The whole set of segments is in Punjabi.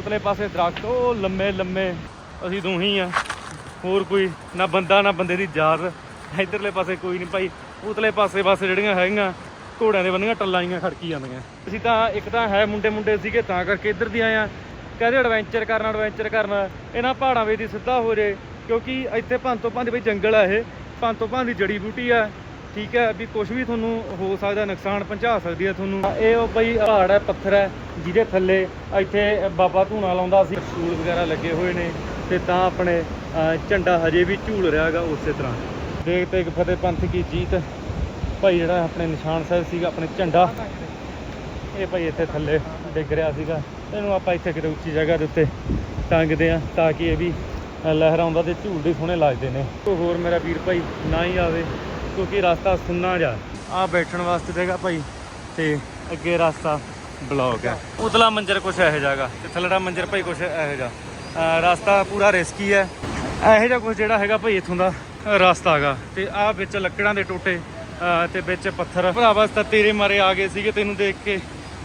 ਉਤਲੇ ਪਾਸੇ ਦਰਖਤ, ਉਹ ਲੰਮੇ ਲੰਮੇ ਅਸੀਂ ਦੋਹੀ ਆ। ਹੋਰ ਕੋਈ ਨਾ ਬੰਦਾ, ਨਾ ਬੰਦੇ ਦੀ ਜਾਤ। ਇਧਰਲੇ ਪਾਸੇ ਕੋਈ ਨਹੀਂ ਭਾਈ। ਉਤਲੇ ਪਾਸੇ ਬਸ ਜਿਹੜੀਆਂ ਹੈਗੀਆਂ, ਘੋੜਿਆਂ ਦੇ ਬੰਨੀਆਂ ਟੱਲਾਂ ਜੀਆਂ ਖੜਕੀ ਜਾਂਦੀਆਂ। ਅਸੀਂ ਤਾਂ ਇੱਕ ਤਾਂ ਹੈ ਮੁੰਡੇ ਮੁੰਡੇ ਸੀਗੇ, ਤਾਂ ਕਰਕੇ ਇੱਧਰ ਦੀ ਆਏ ਆ। ਕਹਿੰਦੇ ਐਡਵੈਂਚਰ ਕਰਨਾ ਐਡਵੈਂਚਰ ਕਰਨਾ। ਇਹਨਾਂ ਪਹਾੜਾਂ ਵਿੱਚ ਦੀ ਸਿੱਧਾ ਹੋ ਜੇ, ਕਿਉਂਕਿ ਇੱਥੇ ਭੰਨ ਤੋਂ ਭੰਨ ਬਈ ਜੰਗਲ ਆ ਇਹ। ਭੰਨ ਤੋਂ ਭੰਨ ਦੀ ਜੜੀ ਬੂਟੀ ਆ। ਠੀਕ ਹੈ ਵੀ ਕੁਝ ਵੀ ਤੁਹਾਨੂੰ ਹੋ ਸਕਦਾ ਨੁਕਸਾਨ ਪਹੁੰਚਾ ਸਕਦੀ ਹੈ ਤੁਹਾਨੂੰ। ਇਹ ਉਹ ਬਈ ਪਹਾੜ ਹੈ ਪੱਥਰ ਹੈ ਜਿਹਦੇ ਥੱਲੇ ਇੱਥੇ ਬਾਬਾ ਧੂਣਾ ਲਾਉਂਦਾ ਸੀ। ਸੂਲ ਵਗੈਰਾ ਲੱਗੇ ਹੋਏ ਨੇ ਤੇ ਤਾਂ ਆਪਣੇ ਝੰਡਾ ਹਜੇ ਵੀ ਝੂਲ ਰਿਹਾ ਹੈਗਾ ਉਸੇ ਤਰ੍ਹਾਂ। ਦੇਖ ਤੇ ਫਤਿਹ ਪੰਥ ਕੀ ਜੀਤ। ਭਾਈ ਜਿਹੜਾ ਆਪਣੇ ਨਿਸ਼ਾਨ ਸਾਹਿਬ ਸੀਗਾ ਆਪਣੇ ਝੰਡਾ ਇਹ ਭਾਈ ਇੱਥੇ ਥੱਲੇ ਡਿੱਗ ਰਿਹਾ ਸੀਗਾ। ਇਹਨੂੰ ਆਪਾਂ ਇੱਥੇ ਕਿਤੇ ਉੱਚੀ ਜਗ੍ਹਾ ਦੇ ਉੱਤੇ ਟੰਗਦੇ ਆ ਤਾਂ ਕਿ ਇਹ ਵੀ ਅ, ਲਹਿਰਾਉਂਦਾ ਤੇ ਝੂਲਦੇ ਸੋਹਣੇ ਲੱਗਦੇ ਨੇ। ਤੋ ਹੋਰ ਮੇਰਾ ਵੀਰ ਭਾਈ ਨਾ ਹੀ ਆਵੇ। ਕਿਉਂਕਿ ਰਸਤਾ ਸੁੰਨਾ ਜਾ ਆ ਬੈਠਣ ਵਾਸਤੇ ਜਗ੍ਹਾ ਭਾਈ ਤੇ ਅੱਗੇ ਰਸਤਾ ਬਲੌਕ ਹੈ। ਉਤਲਾ ਮੰਜ਼ਰ ਕੁਛ ਇਹੋ ਜਿਹਾਗਾ ਤੇ ਥੱਲੜਾ ਮੰਜ਼ਰ ਭਾਈ ਕੁਛ ਇਹੋ ਜਿਹਾ। ਰਸਤਾ ਪੂਰਾ ਰਿਸਕੀ ਹੈ। ਇਹੋ ਜਿਹਾ ਕੁਛ ਜਿਹੜਾ ਹੈਗਾ ਭਾਈ ਇੱਥੋਂ ਦਾ ਰਸਤਾ ਹੈਗਾ। ਤੇ ਆ ਵਿੱਚ ਲੱਕੜਾਂ ਦੇ ਟੋਟੇ ਅ, ਤੇ ਵਿੱਚ ਪੱਥਰ। ਭਰਾਵਾ ਤਾਂ ਤੇਰੇ ਮਾਰੇ ਆ ਗਏ ਸੀਗੇ ਤੈਨੂੰ ਦੇਖ ਕੇ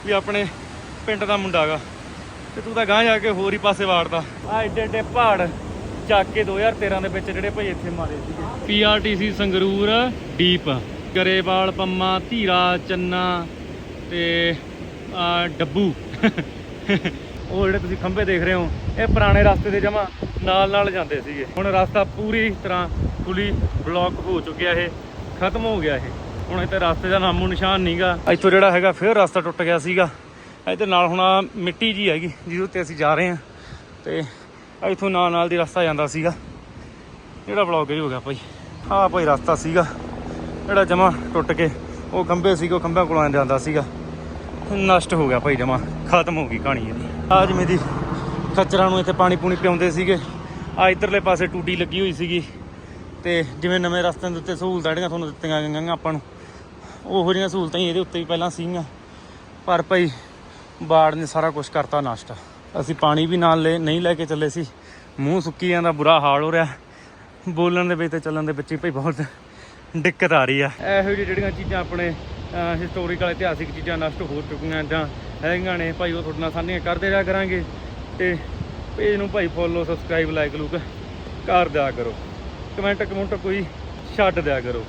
ਵੀ ਆਪਣੇ ਪਿੰਡ ਦਾ ਮੁੰਡਾ ਹੈਗਾ। ਤੇ ਤੂੰ ਤਾਂ ਗਾਂ ਜਾ ਕੇ ਹੋਰ ਹੀ ਪਾਸੇ ਵਾੜਦਾ। ਆ ਏਡੇ ਏਡੇ ਪਹਾੜ। ਚੱਕ ਕੇ 2013 ਦੇ ਵਿੱਚ ਜਿਹੜੇ ਭਾਈ ਇੱਥੇ ਮਾਰੇ ਸੀਗੇ। ਪੀਆਰਟੀਸੀ ਸੰਗਰੂਰ, ਡੀਪ, ਗਰੇਵਾਲ, ਪੰਮਾ, ਧੀਰਾ, ਚੰਨਾ ਤੇ ਡੱਬੂ। ਉਹ ਜਿਹੜੇ ਤੁਸੀਂ ਖੰਭੇ ਦੇਖ ਰਹੇ ਹੋ, ਇਹ ਪੁਰਾਣੇ ਰਸਤੇ ਦੇ ਜਮਾ ਨਾਲ ਨਾਲ ਜਾਂਦੇ ਸੀਗੇ। ਹੁਣ ਰਸਤਾ ਪੂਰੀ ਤਰ੍ਹਾਂ ਫੁੱਲੀ ਬਲੌਕ ਹੋ ਚੁੱਕਿਆ ਇਹ, ਖਤਮ ਹੋ ਗਿਆ ਇਹ। ਹੁਣ ਇੱਥੇ ਰਸਤੇ ਦਾ ਨਾਮੋ ਨਿਸ਼ਾਨ ਨਹੀਂਗਾ। ਇੱਥੋਂ ਜਿਹੜਾ ਹੈਗਾ ਫਿਰ ਰਸਤਾ ਟੁੱਟ ਗਿਆ ਸੀਗਾ। ਇਹਦੇ ਨਾਲ ਹੁਣ ਮਿੱਟੀ ਜੀ ਹੈਗੀ, ਜਿਹਦੇ ਉੱਤੇ ਅਸੀਂ ਜਾ ਰਹੇ ਹਾਂ। ਤੇ ਇੱਥੋਂ ਨਾਲ ਨਾਲ ਦੀ ਰਸਤਾ ਜਾਂਦਾ ਸੀਗਾ। ਜਿਹੜਾ ਬਲੌਕ ਹੀ ਹੋ ਗਿਆ ਭਾਈ। ਆਹ ਭਾਈ ਰਸਤਾ ਸੀਗਾ। ਜਿਹੜਾ ਜਮਾ ਟੁੱਟ ਕੇ, ਉਹ ਖੰਭੇ ਸੀਗੇ, ਉਹ ਖੰਭਿਆਂ ਕੋਲੋਂ ਜਾਂਦਾ ਸੀਗਾ। ਨਸ਼ਟ ਹੋ ਗਿਆ ਭਾਈ ਜਮਾ। ਖਤਮ ਹੋ ਗਈ ਕਹਾਣੀ ਇਹਦੀ। ਆ ਜਿਵੇਂ ਦੀ ਖੱਚਰਾਂ ਨੂੰ ਇੱਥੇ ਪਾਣੀ ਪੂਣੀ ਪਿਆਉਂਦੇ ਸੀਗੇ। ਆ ਇਧਰਲੇ ਪਾਸੇ ਟੂਟੀ ਲੱਗੀ ਹੋਈ ਸੀਗੀ। ਤੇ ਜਿਵੇਂ ਨਵੇਂ ਰਸਤਿਆਂ ਦੇ ਉੱਤੇ ਸਹੂਲਤਾਂ ਜਿਹੜੀਆਂ ਤੁਹਾਨੂੰ ਦਿੱਤੀਆਂ ਗਈਆਂ ਆਪਾਂ ਨੂੰ, ਉਹੋ ਜਿਹੀਆਂ ਸਹੂਲਤਾਂ ਹੀ ਇਹਦੇ ਉੱਤੇ ਵੀ ਪਹਿਲਾਂ ਸੀਗੀਆਂ। ਪਰ ਭਾਈ, ਬਾੜ ਨੇ ਸਾਰਾ ਕੁਝ ਕਰਤਾ ਨਸ਼ਟ। ਅਸੀਂ ਪਾਣੀ ਵੀ ਨਾਲ ਲੈ ਨਹੀਂ ਲੈ ਕੇ ਚੱਲੇ ਸੀ। ਮੂੰਹ ਸੁੱਕੀ ਜਾਂਦਾ, ਬੁਰਾ ਹਾਲ ਹੋ ਰਿਹਾ। ਬੋਲਣ ਦੇ ਵਿੱਚ ਤੇ ਚੱਲਣ ਦੇ ਵਿੱਚ ਹੀ ਭਾਈ ਬਹੁਤ ਦਿੱਕਤ ਆ ਰਹੀ ਆ। ਇਹੋ ਜਿਹੀ ਜਿਹੜੀਆਂ ਚੀਜ਼ਾਂ ਆਪਣੇ ਹਿਸਟੋਰੀਕਲ ਇਤਿਹਾਸਿਕ ਚੀਜ਼ਾਂ ਨਸ਼ਟ ਹੋ ਚੁੱਕੀਆਂ ਜਾਂ ਹੈਗੀਆਂ ਨੇ, ਭਾਈ ਉਹ ਤੁਹਾਡੇ ਨਾਲ ਸਾਂਝੀਆਂ ਕਰਦੇ ਰਿਹਾ ਕਰਾਂਗੇ। ਤੇ ਪੇਜ ਨੂੰ ਭਾਈ ਫੋਲੋ ਸਬਸਕ੍ਰਾਈਬ ਲਾਈਕ ਲੂਕ ਕਰ ਦਿਆ ਕਰੋ। ਕਮੈਂਟ ਕਮੈਂਟ ਕੋਈ ਛੱਡ ਦਿਆ ਕਰੋ।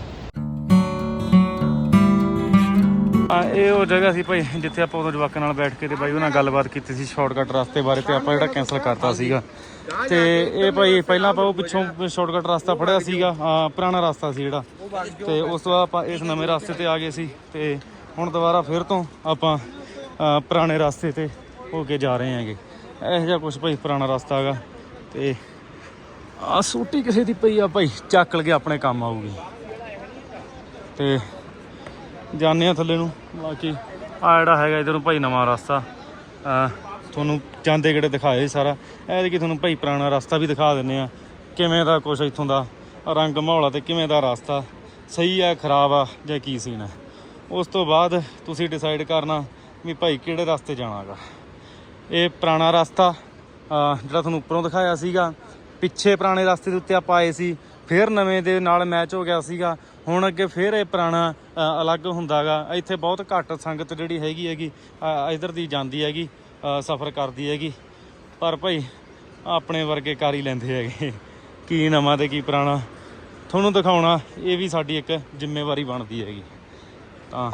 ਆ, ਇਹ ਉਹ ਜਗ੍ਹਾ ਸੀ ਭਾਈ, ਜਿੱਥੇ ਆਪਾਂ ਉਦੋਂ ਜਵਾਕਾਂ ਨਾਲ ਬੈਠ ਕੇ ਤੇ ਭਾਈ ਉਹਨਾਂ ਨਾਲ ਗੱਲਬਾਤ ਕੀਤੀ ਸੀ ਸ਼ਾਰਟਕਟ ਰਸਤੇ ਬਾਰੇ ਤੇ ਆਪਾਂ ਜਿਹੜਾ ਕੈਨਸਲ ਕਰਤਾ ਸੀਗਾ। ਤੇ ਇਹ ਭਾਈ ਪਹਿਲਾਂ ਆਪਾਂ ਉਹ ਪਿੱਛੋਂ ਸ਼ਾਰਟਕਟ ਰਸਤਾ ਫੜਿਆ ਸੀਗਾ ਪੁਰਾਣਾ ਰਸਤਾ ਸੀ ਜਿਹੜਾ। ਤੇ ਉਸ ਤੋਂ ਬਾਅਦ ਆਪਾਂ ਇਸ ਨਵੇਂ ਰਸਤੇ ਤੇ ਆ ਗਏ ਸੀ ਤੇ ਹੁਣ ਦੁਬਾਰਾ ਫਿਰ ਤੋਂ ਆਪਾਂ ਪੁਰਾਣੇ ਰਸਤੇ ਤੇ ਹੋ ਕੇ ਜਾ ਰਹੇ ਹਾਂਗੇ। ਇਹੋ ਜਿਹਾ ਕੁਝ ਭਾਈ ਪੁਰਾਣਾ ਰਸਤਾ ਹੈਗਾ ਤੇ ਆ ਸੂਟੀ ਕਿਸੇ ਦੀ ਪਈ ਆ ਭਾਈ, ਚੱਕ ਲਗੇ ਆਪਣੇ ਕੰਮ ਆਊਗੀ। ਤੇ ਜਾਣੇ ਆ ਥੱਲੇ ਨੂੰ, ਬਾਕੀ ਆ ਜਿਹੜਾ ਹੈਗਾ ਇਧਰੋਂ ਭਾਈ ਨਵਾਂ ਰਸਤਾ। ਤੁਹਾਨੂੰ ਜਾਂਦੇ ਕਿਹੜੇ ਦਿਖਾਏ ਸਾਰਾ। ਇਹ ਕਿ ਤੁਹਾਨੂੰ ਭਾਈ ਪੁਰਾਣਾ ਰਸਤਾ ਵੀ ਦਿਖਾ ਦਿੰਨੇ ਆ। ਕਿਵੇਂ ਦਾ ਕੁਛ ਇੱਥੋਂ ਦਾ ਰੰਗ ਮਾਹੌਲਾ ਤੇ ਕਿਵੇਂ ਦਾ ਰਸਤਾ। ਸਹੀ ਆ, ਖਰਾਬ ਆ, ਜਾਂ ਕੀ ਸੀਨ ਹੈ ਉਸ ਤੋਂ ਬਾਅਦ ਤੁਸੀਂ ਡਿਸਾਈਡ ਕਰਨਾ ਵੀ ਭਾਈ ਕਿਹੜੇ ਰਸਤੇ ਜਾਣਾਗਾ। ਇਹ ਪੁਰਾਣਾ ਰਸਤਾ ਜਿਹੜਾ ਤੁਹਾਨੂੰ ਉੱਪਰੋਂ ਦਿਖਾਇਆ ਸੀਗਾ, ਪਿੱਛੇ ਪੁਰਾਣੇ ਰਸਤੇ ਦੇ ਉੱਤੇ ਆਪਾਂ ਆਏ ਸੀ, ਫਿਰ ਨਵੇਂ ਦੇ ਨਾਲ ਮੈਚ ਹੋ ਗਿਆ ਸੀਗਾ। ਹੁਣ ਅੱਗੇ ਫਿਰ ਇਹ ਪੁਰਾਣਾ, ਅਹ, ਅਲੱਗ ਹੁੰਦਾਗਾ। ਇੱਥੇ ਬਹੁਤ ਘੱਟ ਸੰਗਤ ਜਿਹੜੀ ਹੈਗੀ ਹੈਗੀ, ਅਹ, ਇੱਧਰ ਦੀ ਜਾਂਦੀ ਹੈਗੀ ਸਫ਼ਰ ਕਰਦੀ ਹੈਗੀ। ਪਰ ਭਾਈ, ਆਪਣੇ ਵਰਗੇ ਕਰ ਹੀ ਲੈਂਦੇ ਹੈਗੇ। ਕੀ ਨਵਾਂ ਤੇ ਕੀ ਪੁਰਾਣਾ। ਤੁਹਾਨੂੰ ਦਿਖਾਉਣਾ, ਇਹ ਵੀ ਸਾਡੀ ਇੱਕ ਜ਼ਿੰਮੇਵਾਰੀ ਬਣਦੀ ਹੈਗੀ। ਤਾਂ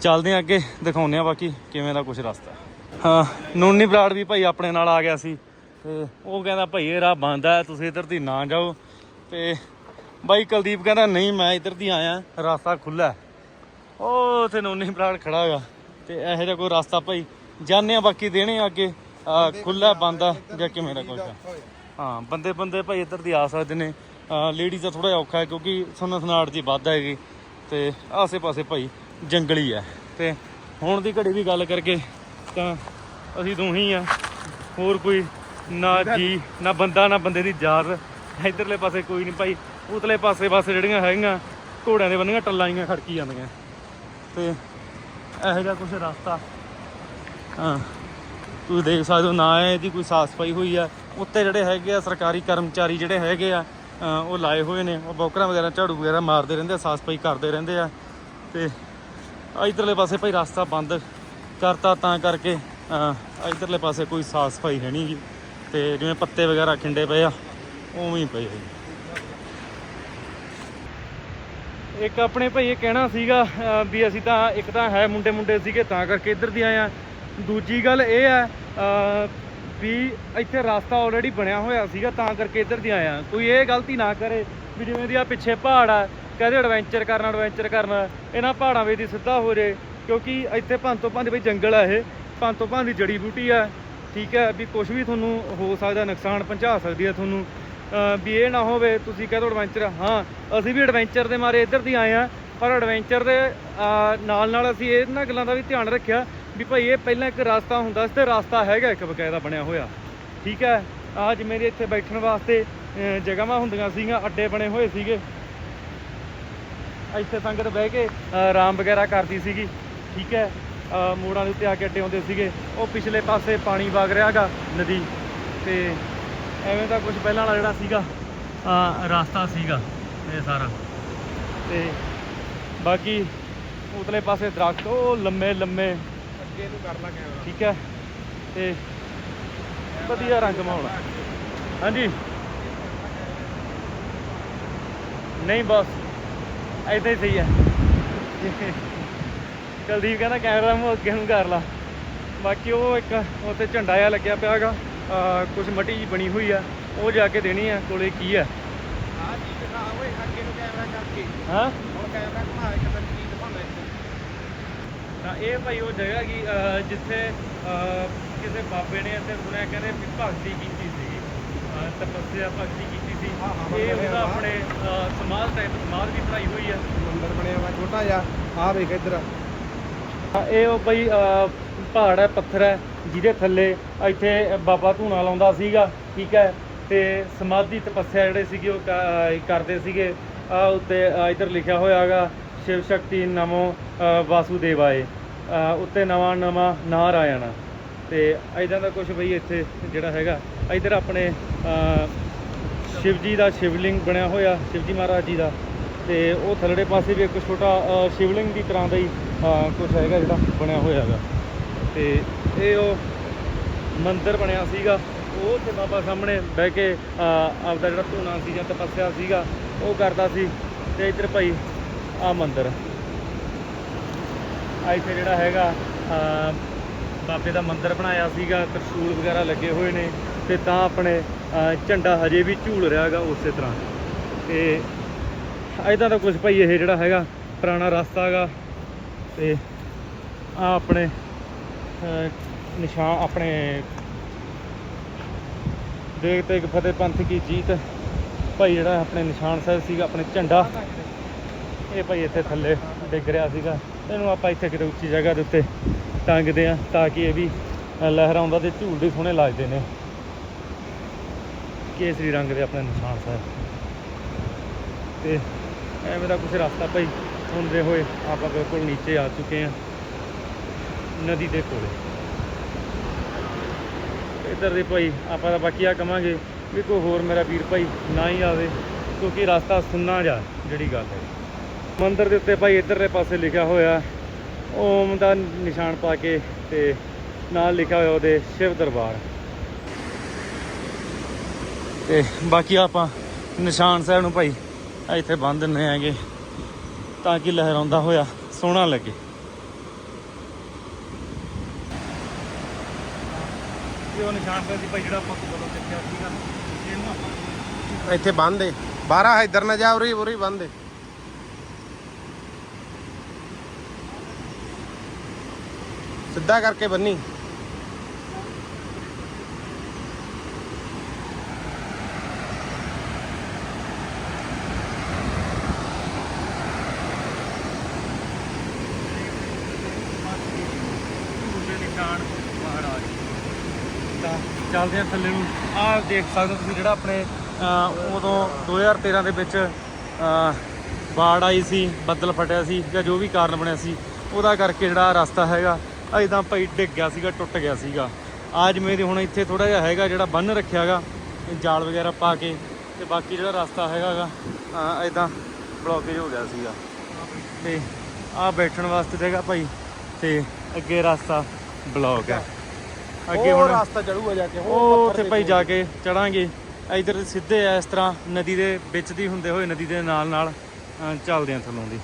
ਚੱਲਦੇ ਆ ਅੱਗੇ, ਦਿਖਾਉਂਦੇ ਆ ਬਾਕੀ ਕਿਵੇਂ ਦਾ ਕੁਝ ਰਸਤਾ। ਹਾਂ, ਨੂਨੀ ਬਰਾੜ ਵੀ ਭਾਈ ਆਪਣੇ ਨਾਲ ਆ ਗਿਆ ਸੀ। ਤੇ ਉਹ ਕਹਿੰਦਾ, ਭਾਈ, ਇਹ ਰਾਹ ਬੰਦ ਹੈ ਤੁਸੀਂ ਇੱਧਰ ਦੀ ਨਾ ਜਾਓ। ਤੇ ਬਾਈ ਕੁਲਦੀਪ ਕਹਿੰਦਾ, ਨਹੀਂ, ਮੈਂ ਇੱਧਰ ਦੀ ਆਇਆ, ਰਸਤਾ ਖੁੱਲਾ ਉਹ ਉੱਥੇ ਨੂਨੀ ਬਰਾੜ ਖੜਾ ਹੈਗਾ ਤੇ ਇਹੋ ਜਿਹਾ ਕੋਈ ਰਸਤਾ ਭਾਈ ਜਾਣੇ ਆ ਬਾਕੀ ਦੇਣੇ ਆ ਅੱਗੇ। ਖੁੱਲਾ ਬੰਦਾ ਆ ਜਾਂ ਕਿਵੇਂ ਦਾ ਕੁਝ ਹਾਂ। ਬੰਦੇ ਬੰਦੇ ਭਾਈ ਇੱਧਰ ਦੀ ਆ ਸਕਦੇ ਨੇ। ਲੇਡੀਜ਼ ਦਾ ਥੋੜਾ ਜਿਹਾ ਔਖਾ ਹੈ, ਕਿਉਂਕਿ ਸੁੰਨ ਸਨਾਟ ਜੀ ਵੱਧ ਹੈਗੀ ਤੇ ਆਸੇ-ਪਾਸੇ ਭਾਈ ਜੰਗਲੀ ਹੈ ਤੇ ਹੁਣ ਦੀ ਘੜੀ ਵੀ ਗੱਲ ਕਰਕੇ ਤਾਂ ਅਸੀਂ ਦੋਹੀ ਆ ਹੋਰ ਕੋਈ ਨਾ ਜੀ, ਨਾ ਬੰਦਾ, ਨਾ ਬੰਦੇ ਦੀ ਜਾਤ। ਇਧਰਲੇ ਪਾਸੇ ਕੋਈ ਨਹੀਂ ਭਾਈ। ਉਤਲੇ ਪਾਸੇ ਪਾਸੇ ਜਿਹੜੀਆਂ ਹੈਗੀਆਂ, ਘੋੜਿਆਂ ਦੇ ਬੰਨੀਆਂ ਟੱਲਾਂ ਜੀਆਂ ਖੜਕੀ ਜਾਂਦੀਆਂ। ਤੇ ਇਹੋ ਜਿਹਾ ਕੁਝ ਰਸਤਾ। ਹਾਂ, ਤੁਸੀਂ ਦੇਖ ਸਕਦੇ ਹੋ, ਨਾ ਇਹਦੀ ਕੋਈ ਸਾਫ਼ ਸਫ਼ਾਈ ਹੋਈ ਆ। ਉੱਤੇ ਜਿਹੜੇ ਹੈਗੇ ਆ ਸਰਕਾਰੀ ਕਰਮਚਾਰੀ ਜਿਹੜੇ ਹੈਗੇ ਆ ਉਹ ਲਾਏ ਹੋਏ ਨੇ। ਉਹ ਬੌਕਰਾਂ ਵਗੈਰਾ, ਝਾੜੂ ਵਗੈਰਾ ਮਾਰਦੇ ਰਹਿੰਦੇ ਆ, ਸਾਫ਼ ਸਫ਼ਾਈ ਕਰਦੇ ਰਹਿੰਦੇ ਆ। ਤੇ ਇਧਰਲੇ ਪਾਸੇ ਭਾਈ ਰਸਤਾ ਬੰਦ ਕਰਤਾ ਤਾਂ ਕਰਕੇ, ਅਹ ਇਧਰਲੇ ਪਾਸੇ ਕੋਈ ਸਾਫ਼ ਸਫ਼ਾਈ ਹੈ ਨਹੀਂ ਗੀ। ਤੇ ਜਿਵੇਂ ਪੱਤੇ ਵਗੈਰਾ ਖਿੰਡੇ ਪਏ ਆ, ਉਵੇਂ ਹੀ ਪਏ ਆ ਜੀ ਇੱਕ ਆਪਣੇ ਭਾਈ ਇਹ ਕਹਿਣਾ ਸੀਗਾ ਵੀ ਅਸੀਂ ਤਾਂ ਇੱਕ ਤਾਂ ਹੈ ਮੁੰਡੇ ਮੁੰਡੇ ਸੀਗੇ, ਤਾਂ ਕਰਕੇ ਇੱਧਰ ਦੀ ਆਏ ਆ ਦੂਜੀ ਗੱਲ ਇਹ ਹੈ ਵੀ ਇੱਥੇ ਰਸਤਾ ਆਲਰੇਡੀ ਬਣਿਆ ਹੋਇਆ ਸੀਗਾ, ਤਾਂ ਕਰਕੇ ਇੱਧਰ ਦੀ ਆਏ ਆ ਕੋਈ ਇਹ ਗਲਤੀ ਨਾ ਕਰੇ ਵੀ ਜਿਵੇਂ ਦੀ ਆ ਪਿੱਛੇ ਪਹਾੜ ਆ, ਕਹਦੇ ਐਡਵੈਂਚਰ ਕਰਨਾ ਐਡਵੈਂਚਰ ਕਰਨਾ, ਇਹਨਾਂ ਪਹਾੜਾਂ ਵਿੱਚ ਦੀ ਸਿੱਧਾ ਹੋ ਜੇ, ਕਿਉਂਕਿ ਇੱਥੇ ਭੰਨ ਤੋਂ ਭੰਨ ਬਈ ਜੰਗਲ ਆ ਇਹ, ਭੰਨ ਤੋਂ ਭੰਨ ਦੀ ਜੜੀ ਬੂਟੀ ਆ, ਠੀਕ ਹੈ, ਵੀ ਕੁਝ ਵੀ ਤੁਹਾਨੂੰ ਹੋ ਸਕਦਾ, ਨੁਕਸਾਨ ਪਹੁੰਚਾ ਸਕਦੀ ਹੈ ਤੁਹਾਨੂੰ। ਵੀ ਇਹ ਨਾ ਹੋਵੇ, ਤੁਸੀਂ ਕਹਿੰਦੇ ਐਡਵੈਂਚਰ ਹਾਂ, ਅਸੀਂ ਵੀ ਐਡਵੈਂਚਰ ਦੇ ਮਾਰੇ ਇੱਧਰ ਦੀ ਆਏ ਆ ਪਰ ਐਡਵੈਂਚਰ ਦੇ ਨਾਲ ਨਾਲ ਅਸੀਂ ਇਹਨਾਂ ਗੱਲਾਂ ਦਾ ਵੀ ਧਿਆਨ ਰੱਖਿਆ ਵੀ ਭਾਈ ਇਹ ਪਹਿਲਾਂ ਇੱਕ ਰਸਤਾ ਹੁੰਦਾ ਸੀ ਤੇ ਰਸਤਾ ਹੈਗਾ ਇੱਕ ਬਕਾਇਦਾ ਬਣਿਆ ਹੋਇਆ। ਠੀਕ ਹੈ? ਆ ਜਿਵੇਂ ਦੇ ਇੱਥੇ ਬੈਠਣ ਵਾਸਤੇ ਜਗ੍ਹਾਵਾਂ ਹੁੰਦੀਆਂ ਸੀਗੀਆਂ, ਅੱਡੇ ਬਣੇ ਹੋਏ ਸੀਗੇ। ਇੱਥੇ ਸੰਗਤ ਬਹਿ ਕੇ ਆਰਾਮ ਵਗੈਰਾ ਕਰਦੀ ਸੀਗੀ। ਠੀਕ ਹੈ? ਅਹ, ਮੋੜਾਂ ਦੇ ਉੱਤੇ ਆ ਕੇ ਅੱਡੇ ਆਉਂਦੇ ਸੀਗੇ। ਉਹ ਪਿਛਲੇ ਪਾਸੇ ਪਾਣੀ ਵਗ ਰਿਹਾਗਾ ਨਦੀ ਤੇ ਐਵੇਂ ਦਾ ਕੁਝ ਪਹਿਲਾਂ ਵਾਲਾ ਜਿਹੜਾ ਸੀਗਾ ਆ ਰਸਤਾ ਸੀਗਾ ਇਹ ਸਾਰਾ। ਤੇ ਬਾਕੀ ਉਤਲੇ ਪਾਸੇ ਦਰਖਤ ਉਹ ਲੰਮੇ ਲੰਮੇ। ਅੱਗੇ ਨੂੰ ਕਰ ਲਾ ਕੈਮਰਾ ਠੀਕ ਹੈ। ਤੇ ਵਧੀਆ ਰੰਗ ਮਾਹੌਲ ਹਾਂਜੀ। ਨਹੀਂ ਬਸ ਐਦਾਂ ਹੀ ਸਹੀ ਹੈ। ਕੁਲਦੀਪ ਕਹਿੰਦਾ ਕੈਮਰਾ ਨੂੰ ਅੱਗੇ ਨੂੰ ਕਰ ਲਾ। ਬਾਕੀ ਉਹ ਇੱਕ ਉੱਥੇ ਝੰਡਾ ਜਿਹਾ ਲੱਗਿਆ ਪਿਆਗਾ ਕੁਝ ਮਟੀ ਜੀ ਬਣੀ ਹੋਈ ਆ ਉਹ ਜਾ ਕੇ ਦੇਣੀ ਆ ਕੋਲੇ ਕੀ ਆ? ਆ ਜੀ ਦਿਖਾ ਓਏ ਅੱਗੇ ਨੂੰ ਕੈਮਰਾ ਕਰਕੇ। ਹਾਂ? ਹੁਣ ਕੈਮਰਾ ਘੁਮਾ ਇੱਕ ਤੈਨੂੰ ਕੀ ਦਿਖਾਉਣਾ ਇੱਥੇ। ਤਾਂ ਇਹ ਭਾਈ ਉਹ ਜਗ੍ਹਾ ਕੀ ਜਿੱਥੇ ਕਿਸੇ ਬਾਬੇ ਨੇ ਇੱਥੇ ਸੁਣਿਆ ਕਹਿੰਦੇ ਵੀ ਭਗਤੀ ਕੀਤੀ ਸੀ। ਤਪੱਸਿਆ ਭਗਤੀ ਕੀਤੀ ਸੀ। ਇਹ ਉਹਦਾ ਆਪਣੇ ਸਮਾਧ ਟਾਈਪ ਸਮਾਧ ਵੀ ਬਣਾਈ ਹੋਈ ਆ। ਮੰਦਰ ਬਣਿਆ ਵਾ ਛੋਟਾ ਜਿਹਾ। ਆ ਵੇਖ ਇੱਧਰ। ਇਹ ਉਹ ਅਹ, ਪਹਾੜ ਹੈ ਪੱਥਰ ਹੈ ਜਿਹਦੇ ਥੱਲੇ ਇੱਥੇ ਬਾਬਾ ਧੂਣਾ ਲਾਉਂਦਾ ਸੀਗਾ ਠੀਕ ਹੈ ਤੇ ਸਮਾਧੀ ਤਪੱਸਿਆ ਜਿਹੜੇ ਸੀਗੇ ਉਹ ਕ- ਕਰਦੇ ਸੀਗੇ। ਆ ਉੱਤੇ ਅਹ, ਇੱਧਰ ਲਿਖਿਆ ਹੋਇਆ ਹੈਗਾ ਸ਼ਿਵ ਸ਼ਕਤੀ ਨਮੋ ਅਹ, ਵਾਸੂਦੇਵਾਏ। ਉੱਤੇ ਨਵਾਂ ਨਵਾਂ ਨਾਰਾਇਣ ਤੇ ਐਦਾਂ ਦਾ ਕੁਝ ਬਈ ਇੱਥੇ ਜਿਹੜਾ ਹੈਗਾ ਇੱਧਰ ਆਪਣੇ ਸ਼ਿਵਜੀ ਦਾ ਸ਼ਿਵਲਿੰਗ ਬਣਿਆ ਹੋਇਆ ਸ਼ਿਵਜੀ ਮਹਾਰਾਜ ਜੀ ਦਾ। ਤੇ ਉਹ ਥੱਲੜੇ ਪਾਸੇ ਵੀ ਇੱਕ ਛੋਟਾ ਸ਼ਿਵਲਿੰਗ ਦੀ ਤਰ੍ਹਾਂ ਦਾ ਹੀ ਕੁਝ ਹੈਗਾ ਜਿਹੜਾ ਬਣਿਆ ਹੋਇਆ ਹੈਗਾ। ਤੇ ਇਹ ਉਹ ਮੰਦਿਰ ਬਣਿਆ ਸੀਗਾ। ਉਹ ਤੇ ਬਾਬਾ ਸਾਹਮਣੇ ਬਹਿ ਕੇ ਆਪਦਾ ਜਿਹੜਾ ਧੂਣਾ ਸੀ ਜਾਂ ਤਪੱਸਿਆ ਸੀਗਾ, ਉਹ ਕਰਦਾ ਸੀ। ਤੇ ਇੱਧਰ ਭਾਈ, ਆ ਮੰਦਿਰ। ਆ ਇੱਥੇ ਜਿਹੜਾ ਹੈਗਾ ਬਾਬੇ ਦਾ ਮੰਦਿਰ ਬਣਾਇਆ ਸੀਗਾ। ਤਰਸ਼ੂਲ ਵਗੈਰਾ ਲੱਗੇ ਹੋਏ ਨੇ ਤੇ ਤਾਂ ਆਪਣੇ ਝੰਡਾ ਹਜੇ ਵੀ ਝੂਲ ਰਿਹਾ ਹੈਗਾ ਉਸੇ ਤਰ੍ਹਾਂ। ਤੇ ਐਦਾਂ ਦਾ ਕੁਝ ਭਾਈ ਇਹ ਜਿਹੜਾ ਹੈਗਾ, ਪੁਰਾਣਾ ਰਸਤਾ ਹੈਗਾ। ਤੇ ਆ ਆਪਣੇ ਨਿਸ਼ਾਨ ਆਪਣੇ ਦੇਖ ਤੇ ਫਤਿਹ ਪੰਥ ਕੀ ਜੀਤ। ਭਾਈ ਜਿਹੜਾ ਆਪਣੇ ਨਿਸ਼ਾਨ ਸਾਹਿਬ ਸੀਗਾ ਆਪਣੇ ਝੰਡਾ ਇਹ ਭਾਈ ਇੱਥੇ ਥੱਲੇ ਡਿੱਗ ਰਿਹਾ ਸੀਗਾ। ਇਹਨੂੰ ਆਪਾਂ ਇੱਥੇ ਕਿਤੇ ਉੱਚੀ ਜਗ੍ਹਾ ਦੇ ਉੱਤੇ ਟੰਗਦੇ ਆ ਤਾਂ ਕਿ ਇਹ ਵੀ ਅ, ਲਹਿਰਾਉਂਦਾ ਤੇ ਵੀ ਸੋਹਣੇ ਲੱਗਦੇ ਨੇ। ਕੇਸਰੀ ਰੰਗ ਦੇ ਆਪਣੇ ਨਿਸ਼ਾਨ ਸਾਹਿਬ। ਤੇ ਐਵੇਂ ਦਾ ਕੁਝ ਰਸਤਾ ਭਾਈ ਹੁੰਦੇ ਹੋਏ ਆਪਾਂ ਬਿਲਕੁਲ ਨੀਚੇ ਆ ਚੁੱਕੇ ਆ ਨਦੀ ਦੇ ਕੋਲੇ। ਇੱਧਰ ਦੇ ਭਾਈ, ਆਪਾਂ ਤਾਂ ਬਾਕੀ ਆ ਕਵਾਂਗੇ ਵੀ ਕੋਈ ਹੋਰ ਮੇਰਾ ਵੀਰ ਭਾਈ ਨਾ ਹੀ ਆਵੇ, ਕਿਉਂਕਿ ਰਸਤਾ ਸੁੰਨਾ ਜਾ ਜਿਹੜੀ ਗੱਲ ਹੈ। ਮੰਦਰ ਦੇ ਉੱਤੇ ਭਾਈ ਇੱਧਰਲੇ ਪਾਸੇ ਲਿਖਿਆ ਹੋਇਆ, ਓਮ ਦਾ ਨਿਸ਼ਾਨ ਪਾ ਕੇ ਤੇ ਨਾਲ ਲਿਖਿਆ ਹੋਇਆ ਉਹਦੇ ਸ਼ਿਵ ਦਰਬਾਰ। ਤੇ ਬਾਕੀ ਆਪਾਂ ਨਿਸ਼ਾਨ ਸਾਹਿਬ ਨੂੰ ਭਾਈ ਇੱਥੇ ਬੰਨ ਦਿੰਨੇ ਆਗੇ ਤਾਂ ਕਿ ਲਹਿਰਾਉਂਦਾ ਹੋਇਆ, ਸੋਹਣਾ ਲੱਗੇ। ਇਹ ਉਹ ਨਿਸ਼ਾਨ ਸਾਹਿਬ ਦੀ ਭਾਈ ਜਿਹੜਾ ਆਪਾਂ ਕੋਲੋਂ ਦੇਖਿਆ ਸੀਗਾ, ਇਹਨੂੰ ਆਪਾਂ ਇੱਥੇ ਬੰਨ ਦੇ 12 ਇੱਧਰ ਨਾ ਜਾ, ਉਰੀ ਉਰੀ ਬੰਨ ਦੇ ਸਿੱਧਾ ਕਰਕੇ ਬੰਨੀ ਦੇ ਨਿਸ਼ਾਨ ਮਹਾਰਾਜ ਤਾਂ ਚੱਲਦੇ ਆ ਥੱਲੇ ਨੂੰ। ਆਹ ਦੇਖ ਸਕਦੇ ਹੋ ਤੁਸੀਂ ਜਿਹੜਾ ਆਪਣੇ ਅਹ, ਉਦੋਂ 2013 ਦੇ ਵਿੱਚ ਅਹ, ਬਾੜ ਆਈ ਸੀ ਬੱਦਲ ਫਟਿਆ ਸੀ ਜਾਂ ਜੋ ਵੀ ਕਾਰਨ ਬਣਿਆ ਸੀ ਉਹਦਾ ਕਰਕੇ ਜਿਹੜਾ ਰਸਤਾ ਹੈਗਾ ਐਦਾਂ ਭਾਈ ਡਿੱਗ ਗਿਆ ਸੀਗਾ ਟੁੱਟ ਗਿਆ ਸੀਗਾ। ਅੱਜ ਮੇਰੇ ਹੁਣ ਇੱਥੇ ਥੋੜਾ ਜਿਹਾ ਹੈਗਾ ਜਿਹੜਾ ਬੰਨ ਰੱਖਿਆਗਾ ਜਾਲ ਵਗੈਰਾ ਪਾ ਕੇ ਤੇ ਬਾਕੀ ਜਿਹੜਾ ਰਸਤਾ ਹੈਗਾਗਾ ਐਦਾਂ ਬਲੌਕੇਜ ਹੋ ਗਿਆ ਸੀਗਾ। ਤੇ ਆ ਬੈਠਣ ਵਾਸਤੇ ਜਗ੍ਹਾ ਭਾਈ ਤੇ ਅੱਗੇ ਰਸਤਾ ਬਲੌਕ ਹੈ। ਅੱਗੇ ਹੁਣ ਰਸਤਾ ਚੜੂਗਾ ਜਾ ਕੇ ਉਹ ਉੱਥੇ ਭਾਈ ਜਾ ਕੇ ਚੜਾਂਗੇ। ਇਧਰ ਸਿੱਧੇ ਆ ਇਸ ਤਰ੍ਹਾਂ ਨਦੀ ਦੇ ਵਿੱਚ ਦੀ ਹੁੰਦੇ ਹੋਏ ਨਦੀ ਦੇ ਨਾਲ ਨਾਲ ਚੱਲਦੇ ਆ ਥੱਲੋਂ ਦੀ।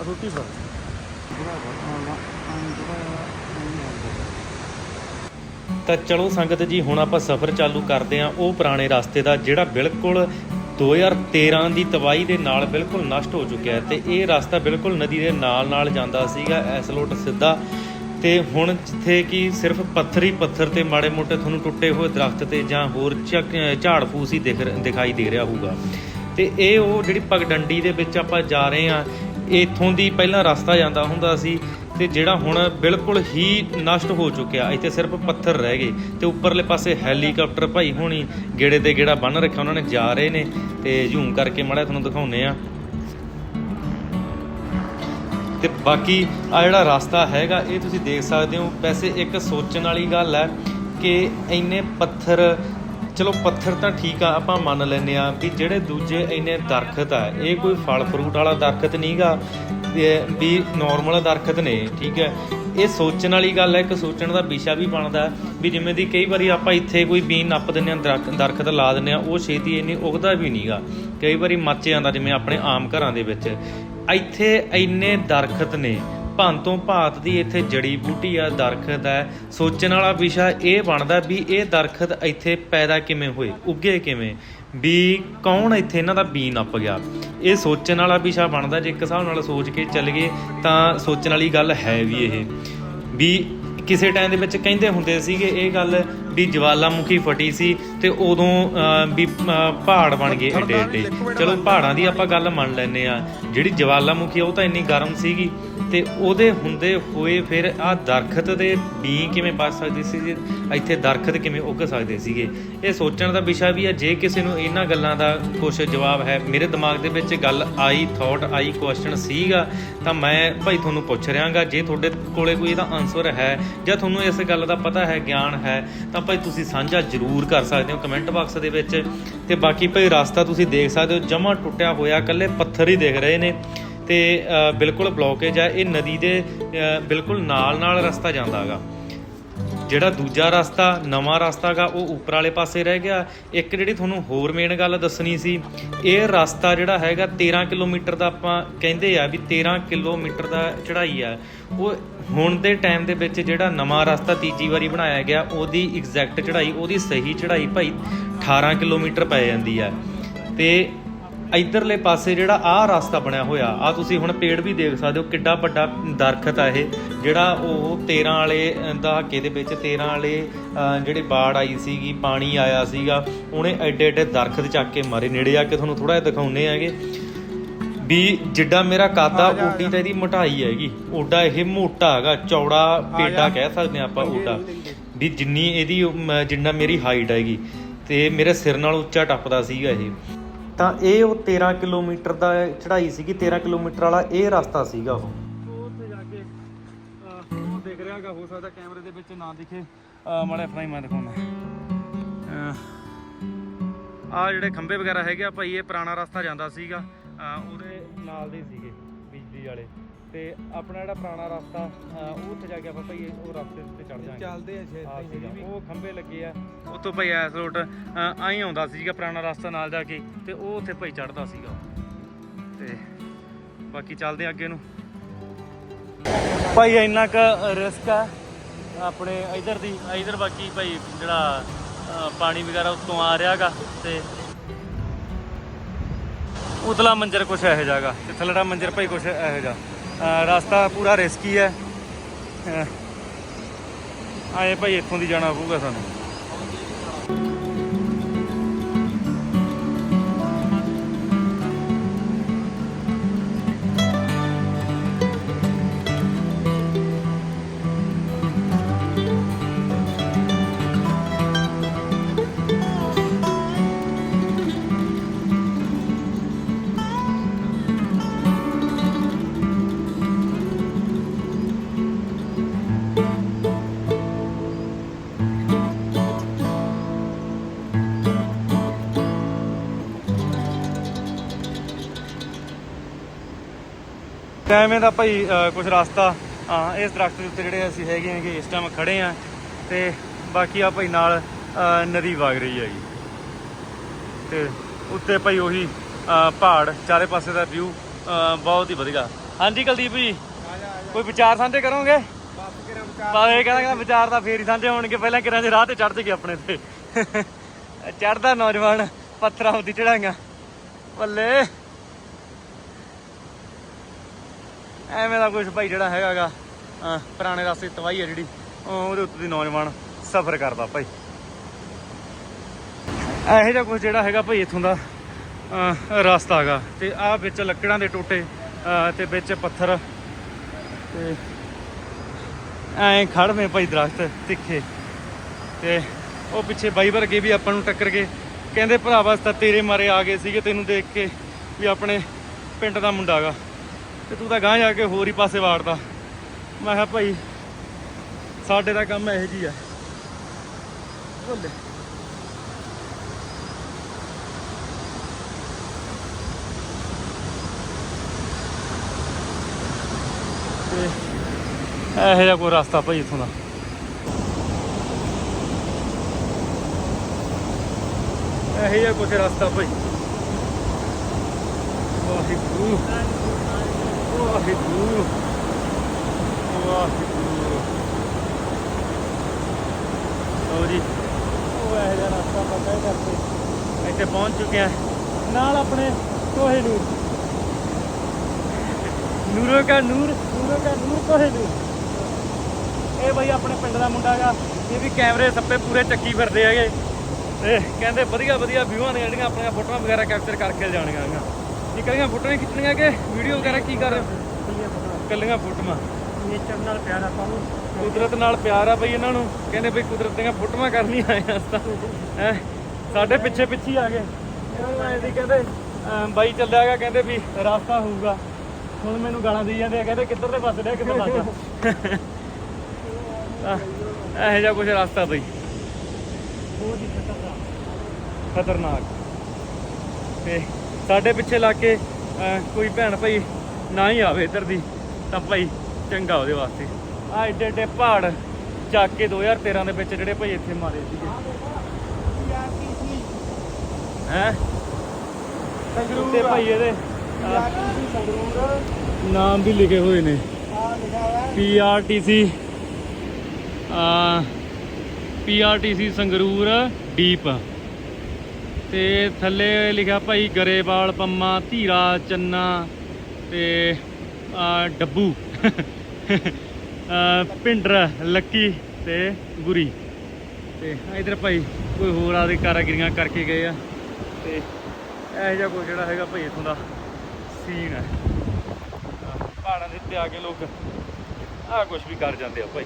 ਆ ਰੋਟੀ ਫੜ ਤਾਂ ਚਲੋ ਸੰਗਤ ਜੀ ਹੁਣ ਆਪਾਂ ਸਫ਼ਰ ਚਾਲੂ ਕਰਦੇ ਹਾਂ ਉਹ ਪੁਰਾਣੇ ਰਸਤੇ ਦਾ ਜਿਹੜਾ ਬਿਲਕੁਲ 2013 ਦੀ ਤਬਾਹੀ ਦੇ ਨਾਲ ਬਿਲਕੁਲ ਨਸ਼ਟ ਹੋ ਚੁੱਕਿਆ ਹੈ ਤੇ ਇਹ ਰਸਤਾ ਬਿਲਕੁਲ ਨਦੀ ਦੇ ਨਾਲ ਨਾਲ ਜਾਂਦਾ ਸੀਗਾ ਐਸਲੋਟ ਸਿੱਧਾ। ਤੇ ਹੁਣ ਜਿੱਥੇ ਕਿ ਸਿਰਫ ਪੱਥਰ ਹੀ ਪੱਥਰ ਤੇ ਮਾੜੇ ਮੋਟੇ ਤੁਹਾਨੂੰ ਟੁੱਟੇ ਹੋਏ ਦਰਖਤ ਤੇ ਜਾਂ ਹੋਰ ਝਾੜ ਫੂਸ ਹੀ ਦਿਖ ਦਿਖਾਈ ਦੇ ਰਿਹਾ ਹੋਊਗਾ। ਤੇ ਇਹ ਉਹ ਜਿਹੜੀ ਪਗਡੰਡੀ ਦੇ ਵਿੱਚ ਆਪਾਂ ਜਾ ਰਹੇ ਹਾਂ, ਇੱਥੋਂ ਦੀ ਪਹਿਲਾਂ ਰਸਤਾ ਜਾਂਦਾ ਹੁੰਦਾ ਸੀ। ਤੇ ਜਿਹੜਾ ਹੁਣ ਬਿਲਕੁਲ ਹੀ ਨਸ਼ਟ ਹੋ ਚੁੱਕਿਆ, ਇੱਥੇ ਸਿਰਫ ਪੱਥਰ ਰਹਿ ਗਏ ਤੇ ਉੱਪਰਲੇ ਪਾਸੇ ਹੈਲੀਕਾਪਟਰ ਭਾਈ ਹੋਣੀ ਗੇੜੇ ਤੇ ਗੇੜਾ ਬੰਨ ਰੱਖਿਆ, ਉਹਨਾਂ ਨੇ ਜਾ ਰਹੇ ਨੇ ਤੇ ਜੂਮ ਕਰਕੇ ਮੜਾ ਤੁਹਾਨੂੰ ਦਿਖਾਉਨੇ ਆ ਤੇ ਬਾਕੀ ਆ ਜਿਹੜਾ ਰਸਤਾ ਹੈਗਾ, ਇਹ ਤੁਸੀਂ ਦੇਖ ਸਕਦੇ ਹੋ, ਵੈਸੇ ਇੱਕ ਸੋਚਣ ਵਾਲੀ ਗੱਲ ਹੈ ਕਿ ਇੰਨੇ ਪੱਥਰ, ਚਲੋ ਪੱਥਰ ਤਾਂ ਠੀਕ ਆ, ਆਪਾਂ ਮੰਨ ਲੈਨੇ ਆ ਵੀ ਜਿਹੜੇ ਦੂਜੇ ਇੰਨੇ ਦਰਖਤ ਆ, ਇਹ ਕੋਈ ਫਲ ਫਰੂਟ ਵਾਲਾ ਦਰਖਤ ਨਹੀਂਗਾ ਵੀ ਨਾਰਮਲ ਦਰਖਤ ਨੇ, ਠੀਕ ਹੈ। ਇਹ ਸੋਚਣ ਵਾਲੀ ਗੱਲ ਹੈ, ਇੱਕ ਸੋਚਣ ਦਾ ਵਿਸ਼ਾ ਵੀ ਬਣਦਾ ਵੀ ਜਿਵੇਂ ਦੀ ਕਈ ਵਾਰੀ ਆਪਾਂ ਇੱਥੇ ਕੋਈ ਬੀਨ ਨੱਪ ਦਿੰਨੇ ਆ ਦਰਖਤ ਦਰਖਤ ਲਾ ਦਿੰਨੇ ਆ ਉਹ ਛੇਤੀ ਇੰਨੀ ਉਗਦਾ ਵੀ ਨਹੀਂਗਾ ਕਈ ਵਾਰੀ ਮੱਚ ਜਾਂਦਾ ਜਿਵੇਂ ਆਪਣੇ ਆਮ ਘਰਾਂ ਦੇ ਵਿੱਚ। ਇੱਥੇ ਇੰਨੇ ਦਰਖਤ ਨੇ ਭਾਂਤੋਂ ਭਾਤ ਦੀ ਇੱਥੇ ਜੜੀ ਬੂਟੀ ਆ, ਦਰਖਤ ਹੈ। ਸੋਚਣ ਵਾਲਾ ਵਿਸ਼ਾ ਇਹ ਬਣਦਾ ਵੀ ਇਹ ਦਰਖਤ ਇੱਥੇ ਪੈਦਾ ਕਿਵੇਂ ਹੋਏ, ਉੱਗੇ ਕਿਵੇਂ? ਵੀ ਕੌਣ ਇੱਥੇ ਇਹਨਾਂ ਦਾ ਬੀ ਨੱਪ ਗਿਆ? ਇਹ ਸੋਚਣ ਵਾਲਾ ਵਿਸ਼ਾ ਬਣਦਾ, ਜੇ ਇੱਕ ਹਿਸਾਬ ਨਾਲ ਸੋਚ ਕੇ ਚੱਲ ਗਏ, ਤਾਂ ਸੋਚਣ ਵਾਲੀ ਗੱਲ ਹੈ ਵੀ ਇਹ। ਵੀ ਕਿਸੇ ਟਾਈਮ ਦੇ ਵਿੱਚ ਕਹਿੰਦੇ ਹੁੰਦੇ ਸੀਗੇ ਇਹ ਗੱਲ ਵੀ ਜਵਾਲਾਮੁਖੀ ਫਟੀ ਸੀ ਤੇ ਉਦੋਂ ਵੀ ਪਹਾੜ ਬਣ ਗਏ ਏਡੇ ਏਡੇ। ਚਲੋ ਪਹਾੜਾਂ ਦੀ ਆਪਾਂ ਗੱਲ ਮੰਨ ਲੈਨੇ ਆ ਜਿਹੜੀ ਜਵਾਲਾਮੁਖੀ ਉਹ ਤਾਂ ਇੰਨੀ ਗਰਮ ਸੀਗੀ। ਤੇ ਉਹਦੇ ਹੁੰਦੇ ਹੋਏ ਫਿਰ ਆ ਦਰਖਤ ਦੇ ਬੀ ਕਿਵੇਂ ਬਚ ਸਕਦੇ ਸੀ ਇੱਥੇ ਦਰਖਤ ਕਿਵੇਂ ਉੱਗ ਸਕਦੇ ਸੀਗੇ? ਇਹ ਸੋਚਣ ਦਾ ਵਿਸ਼ਾ ਵੀ ਹੈ ਜੇ ਕਿਸੇ ਨੂੰ ਇਹਨਾਂ ਗੱਲਾਂ ਦਾ ਕੁਝ ਜਵਾਬ ਹੈ, ਮੇਰੇ ਦਿਮਾਗ ਦੇ ਵਿੱਚ ਗੱਲ ਆਈ ਥਾਟ ਆਈ ਕੁਐਸਚਨ ਸੀਗਾ, ਤਾਂ ਮੈਂ ਭਾਈ ਤੁਹਾਨੂੰ ਪੁੱਛ ਰਿਹਾਗਾ, ਜੇ ਤੁਹਾਡੇ ਕੋਲੇ ਕੋਈ ਇਹਦਾ ਆਨਸਰ ਹੈ, ਜਾਂ ਤੁਹਾਨੂੰ ਇਸ ਗੱਲ ਦਾ ਪਤਾ ਹੈ, ਗਿਆਨ ਹੈ, ਤਾਂ ਭਾਈ ਤੁਸੀਂ ਸਾਂਝਾ ਜ਼ਰੂਰ ਕਰ ਸਕਦੇ ਹੋ ਕਮੈਂਟ ਬਾਕਸ ਦੇ ਵਿੱਚ। ਤੇ ਬਾਕੀ ਭਾਈ ਰਸਤਾ ਤੁਸੀਂ ਦੇਖ ਸਕਦੇ ਹੋ, ਜਮਾ ਟੁੱਟਿਆ ਹੋਇਆ, ਇਕੱਲੇ ਪੱਥਰ ਹੀ ਦਿਖ ਰਹੇ ਨੇ। ਤੇ ਬਿਲਕੁਲ ਬਲੌਕੇਜ ਹੈ ਇਹ ਨਦੀ ਦੇ ਬਿਲਕੁਲ ਨਾਲ ਨਾਲ ਰਸਤਾ ਜਾਂਦਾ ਹੈਗਾ। ਜਿਹੜਾ ਦੂਜਾ ਰਸਤਾ, ਨਵਾਂ ਰਸਤਾ ਗਾ ਉਹ ਉੱਪਰ ਵਾਲੇ ਪਾਸੇ ਰਹਿ ਗਿਆ। ਇੱਕ ਜਿਹੜੀ ਤੁਹਾਨੂੰ ਹੋਰ ਮੇਨ ਗੱਲ ਦੱਸਣੀ ਸੀ, ਇਹ ਰਸਤਾ ਜਿਹੜਾ ਹੈਗਾ 13 ਕਿਲੋਮੀਟਰ ਦਾ ਆਪਾਂ ਕਹਿੰਦੇ ਆ ਵੀ 13 ਕਿਲੋਮੀਟਰ ਦਾ ਚੜ੍ਹਾਈ ਆ। ਉਹ ਹੁਣ ਦੇ ਟਾਈਮ ਦੇ ਵਿੱਚ ਜਿਹੜਾ ਨਵਾਂ ਰਸਤਾ ਤੀਜੀ ਵਾਰੀ ਬਣਾਇਆ ਗਿਆ, ਉਹਦੀ ਐਗਜ਼ੈਕਟ ਚੜ੍ਹਾਈ, ਉਹਦੀ ਸਹੀ ਚੜ੍ਹਾਈ ਭਾਈ 18 ਕਿਲੋਮੀਟਰ ਪੈ ਜਾਂਦੀ ਆ। ਤੇ ਇਧਰਲੇ ਪਾਸੇ ਜਿਹੜਾ ਆਹ ਰਸਤਾ ਬਣਿਆ ਹੋਇਆ ਆ ਤੁਸੀਂ ਹੁਣ ਪੇੜ ਵੀ ਦੇਖ ਸਕਦੇ ਹੋ ਕਿੱਡਾ ਵੱਡਾ ਦਰਖਤ ਆ ਇਹ ਜਿਹੜਾ ਉਹ 13 ਵਾਲੇ ਦਹਾਕੇ ਦੇ ਵਿੱਚ 13 ਵਾਲੇ ਜਿਹੜੇ ਬਾੜ ਆਈ ਸੀਗੀ ਪਾਣੀ ਆਇਆ ਸੀਗਾ ਉਹਨੇ ਐਡੇ ਐਡੇ ਦਰਖਤ ਚੱਕ ਕੇ ਮਾਰੇ ਨੇੜੇ ਆ ਕੇ ਤੁਹਾਨੂੰ ਥੋੜਾ ਜਿਹਾ ਦਿਖਾਉਨੇ ਆਗੇ ਵੀ ਜਿੱਡਾ ਮੇਰਾ ਕਾਦਾ ਆ ਆ ਓਡੀ ਜਾ। ਤਾਂ ਇਹਦੀ ਮੋਟਾਈ ਹੈਗੀ ਓਡਾ ਇਹ ਮੋਟਾ ਹੈਗਾ ਚੌੜਾ ਪੇਡਾ। ਕਹਿ ਸਕਦੇ ਹਾਂ ਆਪਾਂ ਓਡਾ ਵੀ ਜਿੰਨੀ ਇਹਦੀ ਜਿੰਨਾ ਮੇਰੀ ਹਾਈਟ ਹੈਗੀ ਤੇ ਮੇਰੇ ਸਿਰ ਨਾਲ ਉੱਚਾ ਟੱਪਦਾ ਸੀਗਾ ਇਹ ਤਾਂ ਇਹ ਉਹ 13 ਕਿਲੋਮੀਟਰ ਦਾ ਚੜ੍ਹਾਈ ਸੀਗੀ 13 ਕਿਲੋਮੀਟਰ ਵਾਲਾ ਇਹ ਰਸਤਾ ਸੀਗਾ ਉਹ। ਉੱਥੇ ਜਾ ਕੇ ਉਹ ਦਿਖ ਰਿਹਾਗਾ ਹੋ ਸਕਦਾ ਕੈਮਰੇ ਦੇ ਵਿੱਚ ਨਾ ਦਿਖੇ। ਮਾੜੇ ਹੀ ਮੈਂ ਦਿਖਾਉਣਾ ਆ ਜਿਹੜੇ ਖੰਭੇ ਵਗੈਰਾ ਹੈਗੇ ਆ ਭਾਈ, ਇਹ ਪੁਰਾਣਾ ਰਸਤਾ ਜਾਂਦਾ ਸੀਗਾ। ਉਹਦੇ ਨਾਲ ਦੇ ਸੀਗੇ ਬਿਜਲੀ ਵਾਲੇ। ਤੇ ਆਪਣਾ ਜਿਹੜਾ ਪੁਰਾਣਾ ਰਸਤਾ ਉਹ ਉੱਥੇ ਜਾ ਕੇ ਆਪਾਂ ਭਾਈ ਉਹ ਰਸਤੇ ਤੇ ਚੜ ਜਾਾਂਗੇ ਚੱਲਦੇ ਆ ਛੇਤੀ ਸੀਗਾ ਉਹ ਖੰਭੇ ਲੱਗੇ ਆ। ਉੱਥੋਂ ਭਾਈ ਐਸ ਰੋਡ ਆਈ ਆਉਂਦਾ ਸੀਗਾ ਪੁਰਾਣਾ ਰਸਤਾ ਨਾਲ ਜਾ ਕੇ ਤੇ ਉਹ ਉੱਥੇ ਭਾਈ ਚੜਦਾ ਸੀਗਾ ਤੇ ਬਾਕੀ ਚੱਲਦੇ ਅੱਗੇ ਨੂੰ। ਭਾਈ ਇੰਨਾ ਕ ਰਿਸਕ ਆ ਆਪਣੇ ਇਧਰ ਦੀ ਇਧਰ ਬਾਕੀ ਭਾਈ ਜਿਹੜਾ ਪਾਣੀ ਵਗੈਰਾ ਉੱਤੋਂ ਆ ਰਿਹਾਗਾ ਤੇ ਉਤਲਾ ਮੰਜ਼ਰ ਕੁਛ ਇਹੋ ਜਿਹਾਗਾ ਤੇ ਥੱਲੜਾ ਮੰਜ਼ਰ ਭਾਈ ਕੁਛ ਇਹੋ ਜਿਹਾ। ਅ, ਰਸਤਾ ਪੂਰਾ ਰਿਸਕੀ ਹੈ। ਅ, ਆਏ ਭਾਈ ਇੱਥੋਂ ਦੀ ਜਾਣਾ ਪਊਗਾ ਸਾਨੂੰ। ਤੇ ਐਵੇਂ ਦਾ ਭਾਈ ਕੁਝ ਰਸਤਾ। ਹਾਂ, ਇਸ ਦਰਖਤ ਦੇ ਉੱਤੇ ਜਿਹੜੇ ਅਸੀਂ ਹੈਗੇ ਹੈਗੇ, ਇਸ ਟਾਈਮ ਖੜੇ ਆ ਤੇ ਬਾਕੀ ਆ ਭਾਈ ਨਾਲ ਨਦੀ ਵਗ ਰਹੀ ਹੈਗੀ। ਤੇ ਉੱਤੇ ਭਾਈ ਉਹੀ ਪਹਾੜ, ਚਾਰੇ ਪਾਸੇ ਦਾ ਵਿਊ ਬਹੁਤ ਹੀ ਵਧੀਆ। ਹਾਂਜੀ ਕੁਲਦੀਪ ਜੀ, ਕੋਈ ਵਿਚਾਰ ਸਾਂਝੇ ਕਰੋਗੇ? ਬਸ ਪਰ ਇਹ ਕਹਿੰਦਾ ਕਹਿੰਦਾ ਵਿਚਾਰ ਤਾਂ ਫੇਰ ਹੀ ਸਾਂਝੇ ਹੋਣਗੇ, ਪਹਿਲਾਂ ਕਿਰਾਂ ਦੇ ਰਾਹ ਤੇ ਚੜ੍ਹ ਜਗੇ ਆਪਣੇ ਤੇ। ਚੜਦਾ ਨੌਜਵਾਨ, ਪੱਥਰਾਂ ਉੱਤੇ ਚੜਾਈਆਂ ਬੱਲੇ। ਐਵੇਂ ਦਾ ਕੁਝ ਭਾਈ ਜਿਹੜਾ ਹੈਗਾਗਾ ਪੁਰਾਣੇ ਰਸਤੇ ਦੀ ਤਵਾਹੀ ਹੈ ਜਿਹੜੀ ਉਹ ਉਹਦੇ ਉੱਤੇ ਦੀ ਨੌਜਵਾਨ ਸਫ਼ਰ ਕਰਦਾ ਭਾਈ। ਇਹੋ ਜਿਹਾ ਕੁਝ ਜਿਹੜਾ ਹੈਗਾ ਭਾਈ ਇੱਥੋਂ ਦਾ ਰਸਤਾ ਹੈਗਾ। ਤੇ ਆਹ ਵਿੱਚ ਲੱਕੜਾਂ ਦੇ ਟੋਟੇ ਅਹ, ਤੇ ਵਿੱਚ ਪੱਥਰ। ਤੇ ਐਂ ਖੜਵੇਂ ਭਾਈ ਦਰਖਤ ਤਿੱਖੇ। ਤੇ ਉਹ ਪਿੱਛੇ ਬਾਈ ਵਰਗੇ ਵੀ ਆਪਾਂ ਨੂੰ ਟੱਕਰ ਗਏ। ਕਹਿੰਦੇ ਭਰਾਵਾ ਅਸੀਂ ਤਾਂ ਤੇਰੇ ਮਾਰੇ ਆ ਗਏ ਸੀਗੇ ਤੈਨੂੰ ਦੇਖ ਕੇ ਵੀ ਆਪਣੇ ਪਿੰਡ ਦਾ ਮੁੰਡਾ ਗਾ ਤੇ ਤੂੰ ਤਾਂ ਗਾਂ ਜਾ ਕੇ ਹੋਰ ਹੀ ਪਾਸੇ ਵਾੜਦਾ। ਮੈਂ ਕਿਹਾ ਭਾਈ, ਸਾਡੇ ਦਾ ਕੰਮ ਇਹੋ ਜੀ ਆ ਬੋਲੇ ਇਹੋ ਜਿਹਾ ਕੋਈ ਰਸਤਾ ਭਾਈ ਇਥੋਂ ਦਾ। ਇਹੋ ਜਿਹਾ ਕੋਈ ਰਸਤਾ ਭਾਈ। ਵਾਹਿਗੁਰੂ। ਵਾਹਿਗੁਰੂ। ਵਾਹਿਗੁਰੂ ਲਓ ਜੀ ਉਹ ਇਹੋ ਜਿਹਾ ਰਸਤਾ ਪਤਾ ਕਰਕੇ ਇੱਥੇ ਪਹੁੰਚ ਚੁੱਕੇ ਆ। ਨਾਲ ਆਪਣੇ ਕੋਹੇ ਨੂਰ ਨੂਰੋ ਕਾ ਨੂਰ। ਨੂਰੋ ਕਾ ਨੂਰ ਕੋਹੇ ਨੂਰ ਇਹ ਬਈ ਆਪਣੇ ਪਿੰਡ ਦਾ ਮੁੰਡਾ ਗਾ। ਇਹ ਵੀ ਕੈਮਰੇ ਸੱਪੇ ਪੂਰੇ ਚੱਕੀ ਫਿਰਦੇ ਹੈਗੇ। ਤੇ ਕਹਿੰਦੇ ਵਧੀਆ ਵਧੀਆ ਵਿਊਆਂ ਨੇ ਜਿਹੜੀਆਂ ਆਪਣੀਆਂ ਫੋਟੋਆਂ ਵਗੈਰਾ ਕੈਪਚਰ ਕਰਕੇ ਲਿਜਾਣੀਆਂ ਹੈਗੀਆਂ। ਇਹ ਕੱਲੀਆਂ ਫੋਟੋਆਂ ਖਿੱਚਣੀਆਂ ਕਿ ਵੀਡੀਓ ਵਗੈਰਾ ਕੀ ਕਰ ਰਹੇ ਹੋ? ਕੱਲੀਆਂ ਫੋਟੋਆਂ। ਨੇਚਰ ਨਾਲ ਪਿਆਰ ਆਪਾਂ ਨੂੰ। ਕੁਦਰਤ ਨਾਲ ਪਿਆਰ ਆ ਬਈ ਇਹਨਾਂ ਨੂੰ। ਕਹਿੰਦੇ ਬਈ ਕੁਦਰਤ ਦੀਆਂ ਫੋਟੋਆਂ ਕਰਨੀਆਂ ਆਏ ਅਸਾਂ ਹੈ? ਸਾਡੇ ਪਿੱਛੇ ਪਿੱਛੇ ਆ ਗਏ। ਇਹਨਾਂ ਨੂੰ ਐਂ ਦੀ ਕਹਿੰਦੇ ਬਾਈ ਚੱਲਿਆ ਗਾ ਕਹਿੰਦੇ ਵੀ ਰਸਤਾ ਹੋਊਗਾ। ਹੁਣ ਮੈਨੂੰ ਗਾਲਾਂ ਦੇਈ ਜਾਂਦੇ ਆ ਕਹਿੰਦੇ ਕਿੱਧਰ ਦੇ ਪਾਸੇ ਡਿਆ ਕਿੱਧਰ ਲੱਗਾ ਇਹੋ ਜਿਹਾ ਕੁਝ ਰਸਤਾ ਬਈ। ਬਹੁਤ ਹੀ ਖਤਰਨਾਕ। ਖਤਰਨਾਕ। ਤੇ ਸਾਡੇ ਪਿੱਛੇ ਲਾ ਕੇ ਕੋਈ ਭੈਣ ਭਾਈ ਨਾ ਹੀ ਆਵੇ ਇੱਧਰ ਦੀ ਤਾਂ ਭਾਈ ਚੰਗਾ ਉਹਦੇ ਵਾਸਤੇ। ਆ ਏਡੇ ਏਡੇ ਪਹਾੜ ਚੱਕ ਕੇ 2013 ਦੇ ਵਿੱਚ ਜਿਹੜੇ ਭਾਈ ਇੱਥੇ ਮਾਰੇ ਸੀਗੇ। ਹੈ? ਤੇ ਭਾਈ ਇਹਦੇ ਸੰਗਰੂਰ। ਨਾਮ ਵੀ ਲਿਖੇ ਹੋਏ ਨੇ। PRTC ਆ PRTC ਸੰਗਰੂਰ ਡੀਪ। ਤੇ ਥੱਲੇ ਲਿਖਿਆ ਭਾਈ ਗਰੇਵਾਲ, ਪੰਮਾ, ਧੀਰਾ, ਚੰਨਾ ਤੇ ਡੱਬੂ। ਆ ਪਿੰਡਰ ਲੱਕੀ ਤੇ ਗੁਰੀ ਤੇ ਇਧਰ ਭਾਈ ਕੋਈ ਹੋਰ ਆਦੇ ਕਾਰਾਗਰੀਆਂ ਕਰਕੇ ਗਏ ਆ। ਤੇ ਇਹੋ ਜਿਹਾ ਕੋਈ ਜਿਹੜਾ ਹੈਗਾ ਭਾਈ ਇਥੋਂ ਦਾ ਸੀਨ ਹੈ। ਪਹਾੜਾਂ ਦੇ ਉੱਤੇ ਆ ਕੇ ਲੋਕ ਆਹ ਕੁਝ ਵੀ ਕਰ ਜਾਂਦੇ ਆ ਭਾਈ।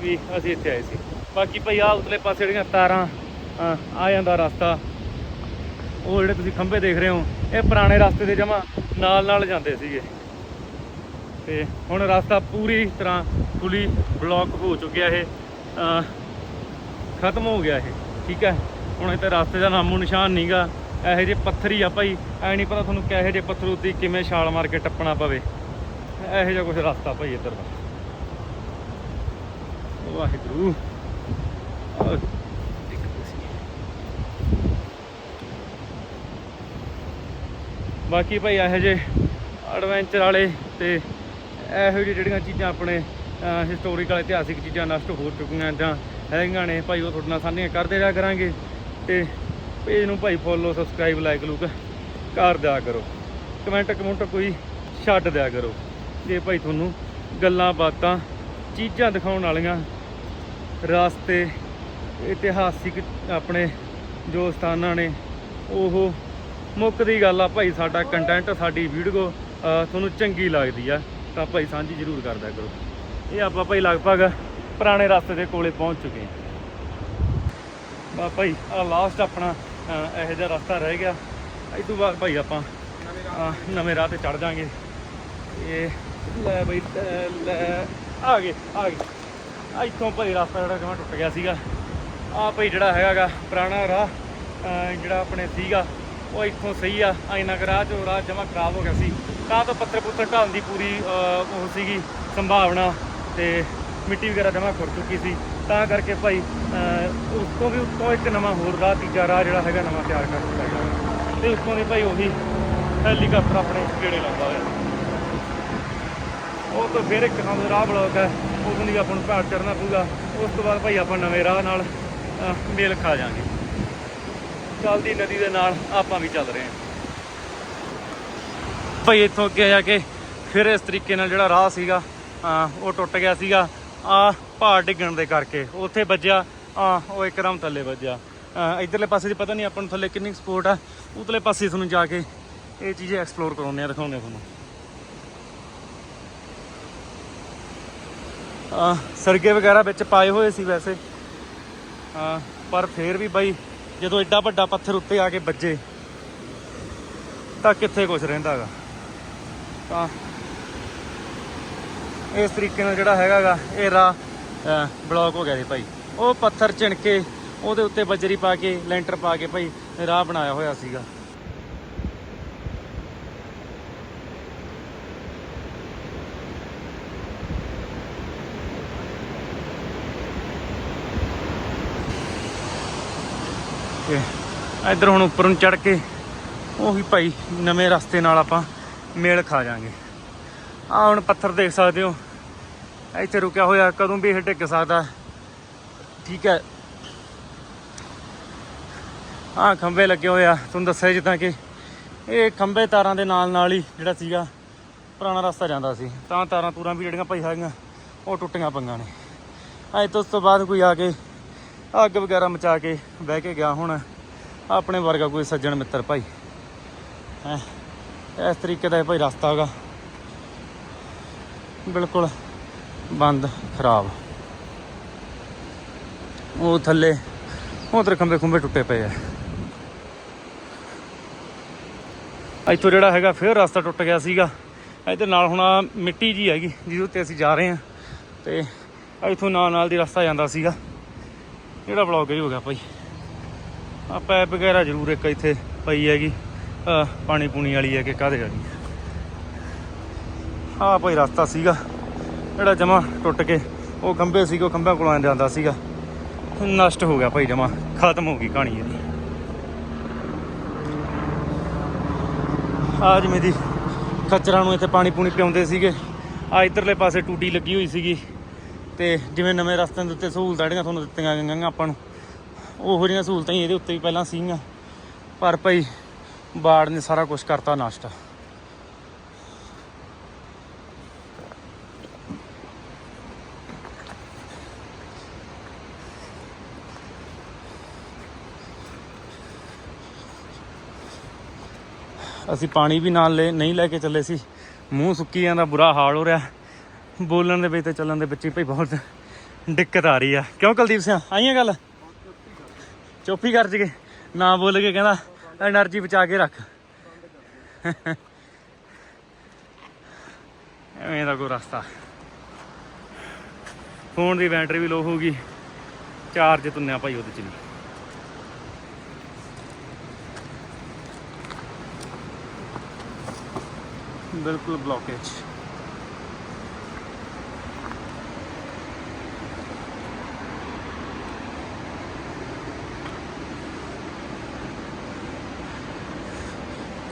ਵੀ ਅਸੀਂ ਇੱਥੇ ਆਏ ਸੀ। ਬਾਕੀ ਭਾਈ ਆ ਉਤਲੇ ਪਾਸੇ ਜਿਹੜੀਆਂ ਤਾਰਾਂ ਆ ਜਾਂਦਾ ਰਸਤਾ। ਉਹ ਜਿਹੜੇ ਤੁਸੀਂ ਖੰਭੇ ਦੇਖ ਰਹੇ ਹੋ, ਇਹ ਪੁਰਾਣੇ ਰਸਤੇ ਦੇ ਜਮਾ ਨਾਲ ਨਾਲ ਜਾਂਦੇ ਸੀਗੇ। ਤੇ ਹੁਣ ਰਸਤਾ ਪੂਰੀ ਤਰ੍ਹਾਂ ਫੁੱਲੀ ਬਲੌਕ ਹੋ ਚੁੱਕਿਆ ਇਹ। ਖਤਮ ਹੋ ਗਿਆ ਇਹ, ਠੀਕ ਹੈ? ਹੁਣ ਇੱਥੇ ਰਸਤੇ ਦਾ ਨਾਮੋ ਨਿਸ਼ਾਨ ਨਹੀਂਗਾ ਇਹੋ ਜਿਹੇ ਪੱਥਰ ਹੀ ਆ ਭਾਈ, ਐ ਨਹੀਂ ਪਤਾ ਤੁਹਾਨੂੰ ਕਿਹੋ ਜਿਹੇ ਪੱਥਰ ਉੱਤੇ ਕਿਵੇਂ ਛਾਲ ਮਾਰ ਕੇ ਟੱਪਣਾ ਪਵੇ। ਇਹੋ ਜਿਹਾ ਕੁਝ ਰਸਤਾ ਭਾਈ ਇੱਧਰ ਦਾ। ਵਾਹਿਗੁਰੂ ਆਹ, ਦੇਖੋ ਤੁਸੀਂ। ਬਾਕੀ ਭਾਈ ਇਹੋ ਜਿਹੇ ਐਡਵੈਂਚਰ ਵਾਲੇ ਤੇ ਇਹੋ ਜਿਹੀ ਜਿਹੜੀਆਂ ਚੀਜ਼ਾਂ ਆਪਣੇ ਹਿਸਟੋਰੀਕਲ ਇਤਿਹਾਸਿਕ ਚੀਜ਼ਾਂ ਨਸ਼ਟ ਹੋ ਚੁੱਕੀਆਂ ਜਾਂ ਹੈਗੀਆਂ ਨੇ, ਭਾਈ ਉਹ ਤੁਹਾਡੇ ਨਾਲ ਸਾਂਝੀਆਂ ਕਰਦੇ ਰਿਹਾ ਕਰਾਂਗੇ ਤੇ ਪੇਜ ਨੂੰ ਭਾਈ ਫੋਲੋ ਸਬਸਕ੍ਰਾਈਬ ਲਾਈਕ ਲੂਕ ਕਰ ਦਿਆ ਕਰੋ। ਕਮੈਂਟ ਕਮੈਂਟ ਕੋਈ ਛੱਡ ਦਿਆ ਕਰੋ ਜੇ ਭਾਈ ਤੁਹਾਨੂੰ ਗੱਲਾਂ, ਬਾਤਾਂ, ਚੀਜ਼ਾਂ ਦਿਖਾਉਣ ਵਾਲੀਆਂ ਰਸਤੇ ਇਤਿਹਾਸਿਕ ਆਪਣੇ ਜੋ ਸਥਾਨਾਂ ਨੇ, ਉਹ ਮੁੱਕ ਦੀ ਗੱਲ ਆ ਭਾਈ, ਸਾਡਾ ਕੰਟੈਂਟ ਸਾਡੀ ਵੀਡੀਓ ਤੁਹਾਨੂੰ ਚੰਗੀ ਲੱਗਦੀ ਆ, ਤਾਂ ਭਾਈ ਸਾਂਝੀ ਜ਼ਰੂਰ ਕਰਦਾ ਕਰੋ। ਇਹ ਆਪਾਂ ਭਾਈ ਲਗਭਗ ਪੁਰਾਣੇ ਰਸਤੇ ਦੇ ਕੋਲੇ ਪਹੁੰਚ ਚੁੱਕੇ ਹਾਂ। ਬਾ ਭਾਈ, ਆ ਲਾਸਟ ਆਪਣਾ ਇਹੋ ਜਿਹਾ ਰਸਤਾ ਰਹਿ ਗਿਆ। ਇਸ ਤੋਂ ਬਾਅਦ ਭਾਈ ਆਪਾਂ ਨਵੇਂ ਰਾਹ ਤੇ ਚੜ ਜਾਾਂਗੇ। ਇਹ ਲੈ ਬਈ ਲੈ, ਆ ਗਏ ਆ ਗਏ। ਇੱਥੋਂ ਭਾਈ ਰਸਤਾ ਜਿਹੜਾ ਜਮਾ ਟੁੱਟ ਗਿਆ ਸੀਗਾ। ਆ ਭਾਈ ਜਿਹੜਾ ਹੈਗਾਗਾ ਪੁਰਾਣਾ ਰਾਹ ਜਿਹੜਾ ਆਪਣੇ ਸੀਗਾ ਉਹ ਇੱਥੋਂ ਸਹੀ ਆ ਆ ਇੰਨਾ ਕੁ ਰਾਹ ਚੋਂ ਰਾਹ ਜਮਾ ਖਰਾਬ ਹੋ ਗਿਆ ਸੀ। ਤਾਂ ਤਾਂ ਪੱਥਰ ਪੁੱਥਰ ਢਾਲਣ ਦੀ ਪੂਰੀ ਉਹ ਸੀਗੀ ਸੰਭਾਵਨਾ ਤੇ ਮਿੱਟੀ ਵਗੈਰਾ ਜਮਾ ਖੁਰ ਚੁੱਕੀ ਸੀ। ਤਾਂ ਕਰਕੇ ਭਾਈ ਅਹ, ਉਸ ਤੋਂ ਵੀ ਉੱਤੋਂ ਇੱਕ ਨਵਾਂ ਹੋਰ ਰਾਹ ਤੀਜਾ ਰਾਹ ਜਿਹੜਾ ਹੈਗਾ ਨਵਾਂ ਤਿਆਰ ਕਰ ਦਿੱਤਾ ਗਿਆ। ਤੇ ਉੱਤੋਂ ਦੀ ਭਾਈ ਉਹੀ ਹੈਲੀਕਾਪਟਰ ਆਪਣੇ ਗੇੜੇ ਲਾਉਂਦਾ ਹੋਇਆ ਉਹ ਤੋਂ ਫਿਰ ਇੱਕ ਥਾਂ ਤੋਂ ਰਾਹ ਬਲੌਕ ਹੈ ਉਦੋਂ ਦੀ ਆਪਾਂ ਨੂੰ ਪਹਾੜ ਚੜ੍ਹਨਾ ਪਊਗਾ। ਉਸ ਤੋਂ ਬਾਅਦ ਭਾਈ ਆਪਾਂ ਨਵੇਂ ਰਾਹ ਨਾਲ ਮੇਲ ਖਾ ਜਾਾਂਗੇ। ਚੱਲਦੀ ਨਦੀ ਦੇ ਨਾਲ ਆਪਾਂ ਵੀ ਚੱਲ ਰਹੇ ਹਾਂ। ਭਾਈ ਇੱਥੋਂ ਅੱਗੇ ਜਾ ਕੇ ਫਿਰ ਇਸ ਤਰੀਕੇ ਨਾਲ ਜਿਹੜਾ ਰਾਹ ਸੀਗਾ ਉਹ ਟੁੱਟ ਗਿਆ ਸੀਗਾ। ਆ ਪਹਾੜ ਡਿੱਗਣ ਦੇ ਕਰਕੇ ਉੱਥੇ ਵੱਜਿਆ ਆ ਉਹ ਇੱਕਦਮ ਥੱਲੇ ਵੱਜਿਆ। ਅਹ, ਇੱਧਰਲੇ ਪਾਸੇ ਦੀ ਪਤਾ ਨਹੀਂ ਆਪਾਂ ਨੂੰ ਥੱਲੇ ਕਿੰਨੀ ਸਪੋਰਟ ਆ ਉਤਲੇ ਪਾਸੇ ਤੁਹਾਨੂੰ ਜਾ ਕੇ ਇਹ ਚੀਜ਼ਾਂ ਐਕਸਪਲੋਰ ਕਰਾਉਂਦੇ ਆ ਦਿਖਾਉਂਦੇ ਤੁਹਾਨੂੰ। ਸਰਗੇ ਵਗੈਰਾ ਵਿੱਚ ਪਾਏ ਹੋਏ ਸੀ ਵੈਸੇ। ਪਰ ਫੇਰ ਵੀ ਬਾਈ ਜਦੋਂ ਐਡਾ ਵੱਡਾ ਪੱਥਰ ਉੱਤੇ ਆ ਕੇ ਵੱਜੇ, ਤਾਂ ਕਿੱਥੇ ਕੁਝ ਰਹਿੰਦਾਗਾ? ਤਾਂ ਇਸ ਤਰੀਕੇ ਨਾਲ ਜਿਹੜਾ ਹੈਗਾਗਾ, ਇਹ ਰਾਹ ਬਲੌਕ ਹੋ ਗਿਆ ਸੀ ਭਾਈ। ਉਹ ਪੱਥਰ ਚਿਣ ਕੇ ਉਹਦੇ ਉੱਤੇ ਬਜਰੀ ਪਾ ਕੇ, ਲੈਂਟਰ ਪਾ ਕੇ ਭਾਈ, ਰਾਹ ਬਣਾਇਆ ਹੋਇਆ ਸੀਗਾ। ਤੇ ਇੱਧਰ ਹੁਣ ਉੱਪਰ ਨੂੰ ਚੜ ਕੇ ਉਹੀ ਭਾਈ ਨਵੇਂ ਰਸਤੇ ਨਾਲ ਆਪਾਂ ਮੇਲ ਖਾ ਜਾਾਂਗੇ। ਆ ਹੁਣ ਪੱਥਰ ਦੇਖ ਸਕਦੇ ਹੋ। ਇੱਥੇ ਰੁਕਿਆ ਹੋਇਆ, ਕਦੋਂ ਵੀ ਇਹ ਡਿੱਗ ਸਕਦਾ। ਠੀਕ ਹੈ। ਆ ਖੰਭੇ ਲੱਗੇ ਹੋਏ ਆ, ਤੁਹਾਨੂੰ ਦੱਸਿਆ ਜਿੱਦਾਂ ਕਿ ਇਹ ਖੰਭੇ ਤਾਰਾਂ ਦੇ ਨਾਲ ਨਾਲ ਹੀ ਜਿਹੜਾ ਸੀਗਾ, ਪੁਰਾਣਾ ਰਸਤਾ ਜਾਂਦਾ ਸੀ। ਤਾਂ ਤਾਰਾਂ ਤੂਰਾਂ ਵੀ ਜਿਹੜੀਆਂ ਭਾਈ ਹੈਗੀਆਂ ਉਹ ਟੁੱਟੀਆਂ ਪਈਆਂ ਨੇ। ਅੱਜ ਤੋਂ ਉਸ ਤੋਂ ਬਾਅਦ ਕੋਈ ਆ ਕੇ ਅੱਗ ਵਗੈਰਾ ਮਚਾ ਕੇ ਬਹਿ ਕੇ ਗਿਆ ਹੁਣ। ਆਪਣੇ ਵਰਗਾ ਕੋਈ ਸੱਜਣ ਮਿੱਤਰ ਭਾਈ। ਹੈਂ, ਇਸ ਤਰੀਕੇ ਦਾ ਇਹ ਭਾਈ ਰਸਤਾ ਹੈਗਾ। ਬਿਲਕੁਲ ਬੰਦ, ਖਰਾਬ। ਉਹ ਥੱਲੇ ਉਧਰ ਖੰਬੇ ਖੁੰਬੇ ਟੁੱਟੇ ਪਏ ਆ। ਇੱਥੋਂ ਜਿਹੜਾ ਹੈਗਾ ਫਿਰ ਰਸਤਾ ਟੁੱਟ ਗਿਆ ਸੀਗਾ। ਇੱਧਰ ਨਾਲ ਹੁਣ ਮਿੱਟੀ ਜੀ ਹੈਗੀ, ਜਿਹਦੇ ਉੱਤੇ ਅਸੀਂ ਜਾ ਰਹੇ ਹਾਂ। ਤੇ ਇੱਥੋਂ ਨਾਲ ਨਾਲ ਦੀ ਰਸਤਾ ਜਾਂਦਾ ਸੀਗਾ। ਜਿਹੜਾ ਬਲੌਕ ਹੀ ਹੋ ਗਿਆ ਭਾਈ। ਆ ਪੈਪ ਵਗੈਰਾ ਜ਼ਰੂਰ ਇੱਕ ਇੱਥੇ ਪਈ ਹੈਗੀ। ਪਾਣੀ ਪੂਣੀ ਵਾਲੀ ਹੈ ਕਿ ਕਾਹਦੇ ਵਾਲੀ। ਆ ਭਾਈ ਰਸਤਾ ਸੀਗਾ, ਜਿਹੜਾ ਜਮਾ ਟੁੱਟ ਕੇ, ਉਹ ਖੰਭੇ ਸੀਗੇ, ਉਹ ਖੰਭਿਆਂ ਕੋਲੋਂ ਜਾਂਦਾ ਸੀਗਾ। ਨਸ਼ਟ ਹੋ ਗਿਆ ਭਾਈ ਜਮਾ, ਖਤਮ ਹੋ ਗਈ ਕਹਾਣੀ ਇਹਦੀ। ਆ ਜਿਵੇਂ ਦੀ ਖੱਚਰਾਂ ਨੂੰ ਇੱਥੇ ਪਾਣੀ ਪੂਣੀ ਪਿਆਉਂਦੇ ਸੀਗੇ। ਆ ਇਧਰਲੇ ਪਾਸੇ ਟੂਟੀ ਲੱਗੀ ਹੋਈ ਸੀਗੀ। ਤੇ ਜਿਵੇਂ ਨਵੇਂ ਰਸਤਿਆਂ ਦੇ ਉੱਤੇ ਸਹੂਲਤਾਂ ਜਿਹੜੀਆਂ ਤੁਹਾਨੂੰ ਦਿੱਤੀਆਂ ਗਈਆਂ ਆਪਾਂ ਨੂੰ, ਉਹੋ ਜਿਹੀਆਂ ਸਹੂਲਤਾਂ ਹੀ ਇਹਦੇ ਉੱਤੇ ਵੀ ਪਹਿਲਾਂ ਸੀਗੀਆਂ। ਪਰ ਭਾਈ, ਬਾੜ ਨੇ ਸਾਰਾ ਕੁਝ ਕਰਤਾ ਨਸ਼ਟ। ਅਸੀਂ ਪਾਣੀ ਵੀ ਨਾਲ ਲੈ ਨਹੀਂ ਲੈ ਕੇ ਚੱਲੇ ਸੀ। ਮੂੰਹ ਸੁੱਕੀ ਜਾਂਦਾ, ਬੁਰਾ ਹਾਲ ਹੋ ਰਿਹਾ। ਬੋਲਣ ਦੇ ਵਿੱਚ ਤੇ ਚੱਲਣ ਦੇ ਵਿੱਚ ਹੀ ਭਾਈ ਬਹੁਤ ਦਿੱਕਤ ਆ ਰਹੀ ਆ। ਕਿਉਂ ਕੁਲਦੀਪ ਸਿੰਘ ਆਈ ਆਈਆਂ ਗੱਲ? ਚੋਪੀ ਕਰ ਜਗੇ ਨਾ ਬੋਲ ਕੇ ਕਹਿੰਦਾ એનર્ਜੀ ਬਚਾ ਕੇ ਰੱਖ। ਐਵੇਂ ਦਾ ਕੋ ਰਸਤਾ। ਫੋਨ ਦੀ ਬੈਟਰੀ ਵੀ ਲੋ ਹੋ ਗਈ। ਚਾਰਜ ਤੁੰਨਿਆ ਭਾਈ ਉਹਦੇ ਚ ਨਹੀਂ। ਬਿਲਕੁਲ ਬਲੋਕੇਜ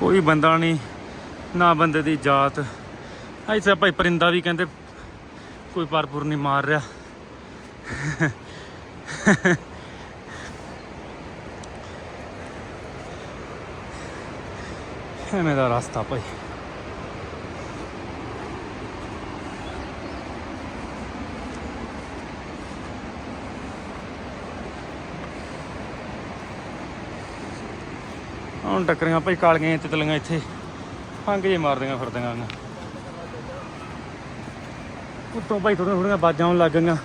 ਕੋਈ ਬੰਦਾ ਨਹੀਂ, ਨਾ ਬੰਦੇ ਦੀ ਜਾਤ। ਇੱਥੇ ਭਾਈ ਪਰਿੰਦਾ ਵੀ ਕਹਿੰਦੇ, ਕੋਈ ਪਰਪੁਰ ਨਹੀਂ ਮਾਰ ਰਿਹਾ। ਐਵੇਂ ਦਾ ਰਸਤਾ ਭਾਈ। ਹੁਣ ਟੱਕਰੀਆਂ ਭਾਈ ਕਾਲੀਆਂ ਤਿਤਲੀਆਂ ਇੱਥੇ। ਫੰਗ ਜੇ ਮਾਰਦੀਆਂ ਫਿਰਦੀਆਂ ਆਂ ਉੱਤੋਂ ਭਾਈ ਥੋੜੀਆਂ ਥੋੜੀਆਂ ਬਾਜਾਂ ਆਉਣ ਲੱਗ ਗਈਆਂ।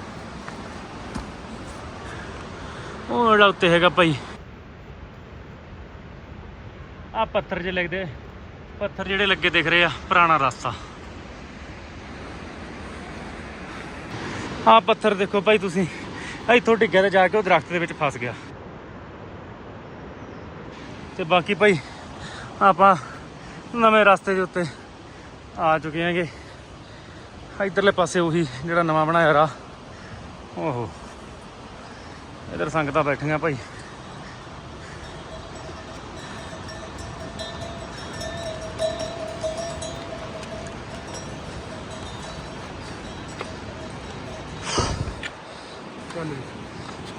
ਉਹ ਜਿਹੜਾ ਉੱਤੇ ਹੈਗਾ ਭਾਈ। ਆ ਪੱਥਰ ਜੇ ਲੱਗਦੇ। ਪੱਥਰ ਜਿਹੜੇ ਲੱਗੇ ਦਿਖ ਰਹੇ ਆ, ਪੁਰਾਣਾ ਰਸਤਾ। ਆ ਪੱਥਰ ਦੇਖੋ ਭਾਈ ਤੁਸੀਂ। ਇੱਥੋਂ ਡਿੱਗਿਆ ਤੇ ਜਾ ਕੇ ਉਹ ਦਰਖਤ ਦੇ ਵਿੱਚ ਫਸ ਗਿਆ। ਤੇ ਬਾਕੀ ਭਾਈ, ਆਪਾਂ ਨਵੇਂ ਰਸਤੇ ਦੇ ਉੱਤੇ ਆ ਚੁੱਕੇ ਆਂਗੇ ਇਧਰਲੇ ਪਾਸੇ ਉਹੀ ਜਿਹੜਾ ਨਵਾਂ ਬਣਾਇਆ ਰਾ ਓਹੋ। ਇਧਰ ਸੰਗਤਾਂ ਬੈਠੀਆਂ ਭਾਈ।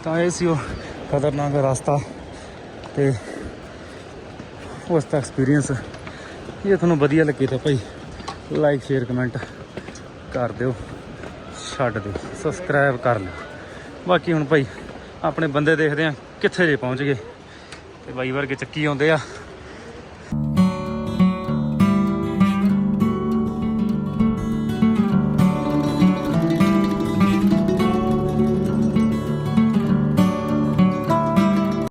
ਤਾਂ ਇਹ ਸੀ ਉਹ ਖਤਰਨਾਕ ਰਸਤਾ ਤੇ ਉਸ ਦਾ ਐਕਸਪੀਰੀਅੰਸ ਇਹ ਤੁਹਾਨੂੰ ਵਧੀਆ ਲੱਗੇ ਤਾਂ ਭਾਈ ਲਾਈਕ ਸ਼ੇਅਰ ਕਮੈਂਟ ਕਰ ਦਿਓ। ਛੱਡ ਦਿਓ। ਸਬਸਕ੍ਰਾਈਬ ਕਰ ਲਿਓ। ਬਾਕੀ ਹੁਣ ਭਾਈ, ਆਪਣੇ ਬੰਦੇ ਦੇਖਦੇ ਆ ਕਿੱਥੇ ਜੇ ਪਹੁੰਚ ਗਏ। ਤੇ ਬਾਈ ਵਰਗੇ ਚੱਕੀ ਆਉਂਦੇ ਆ।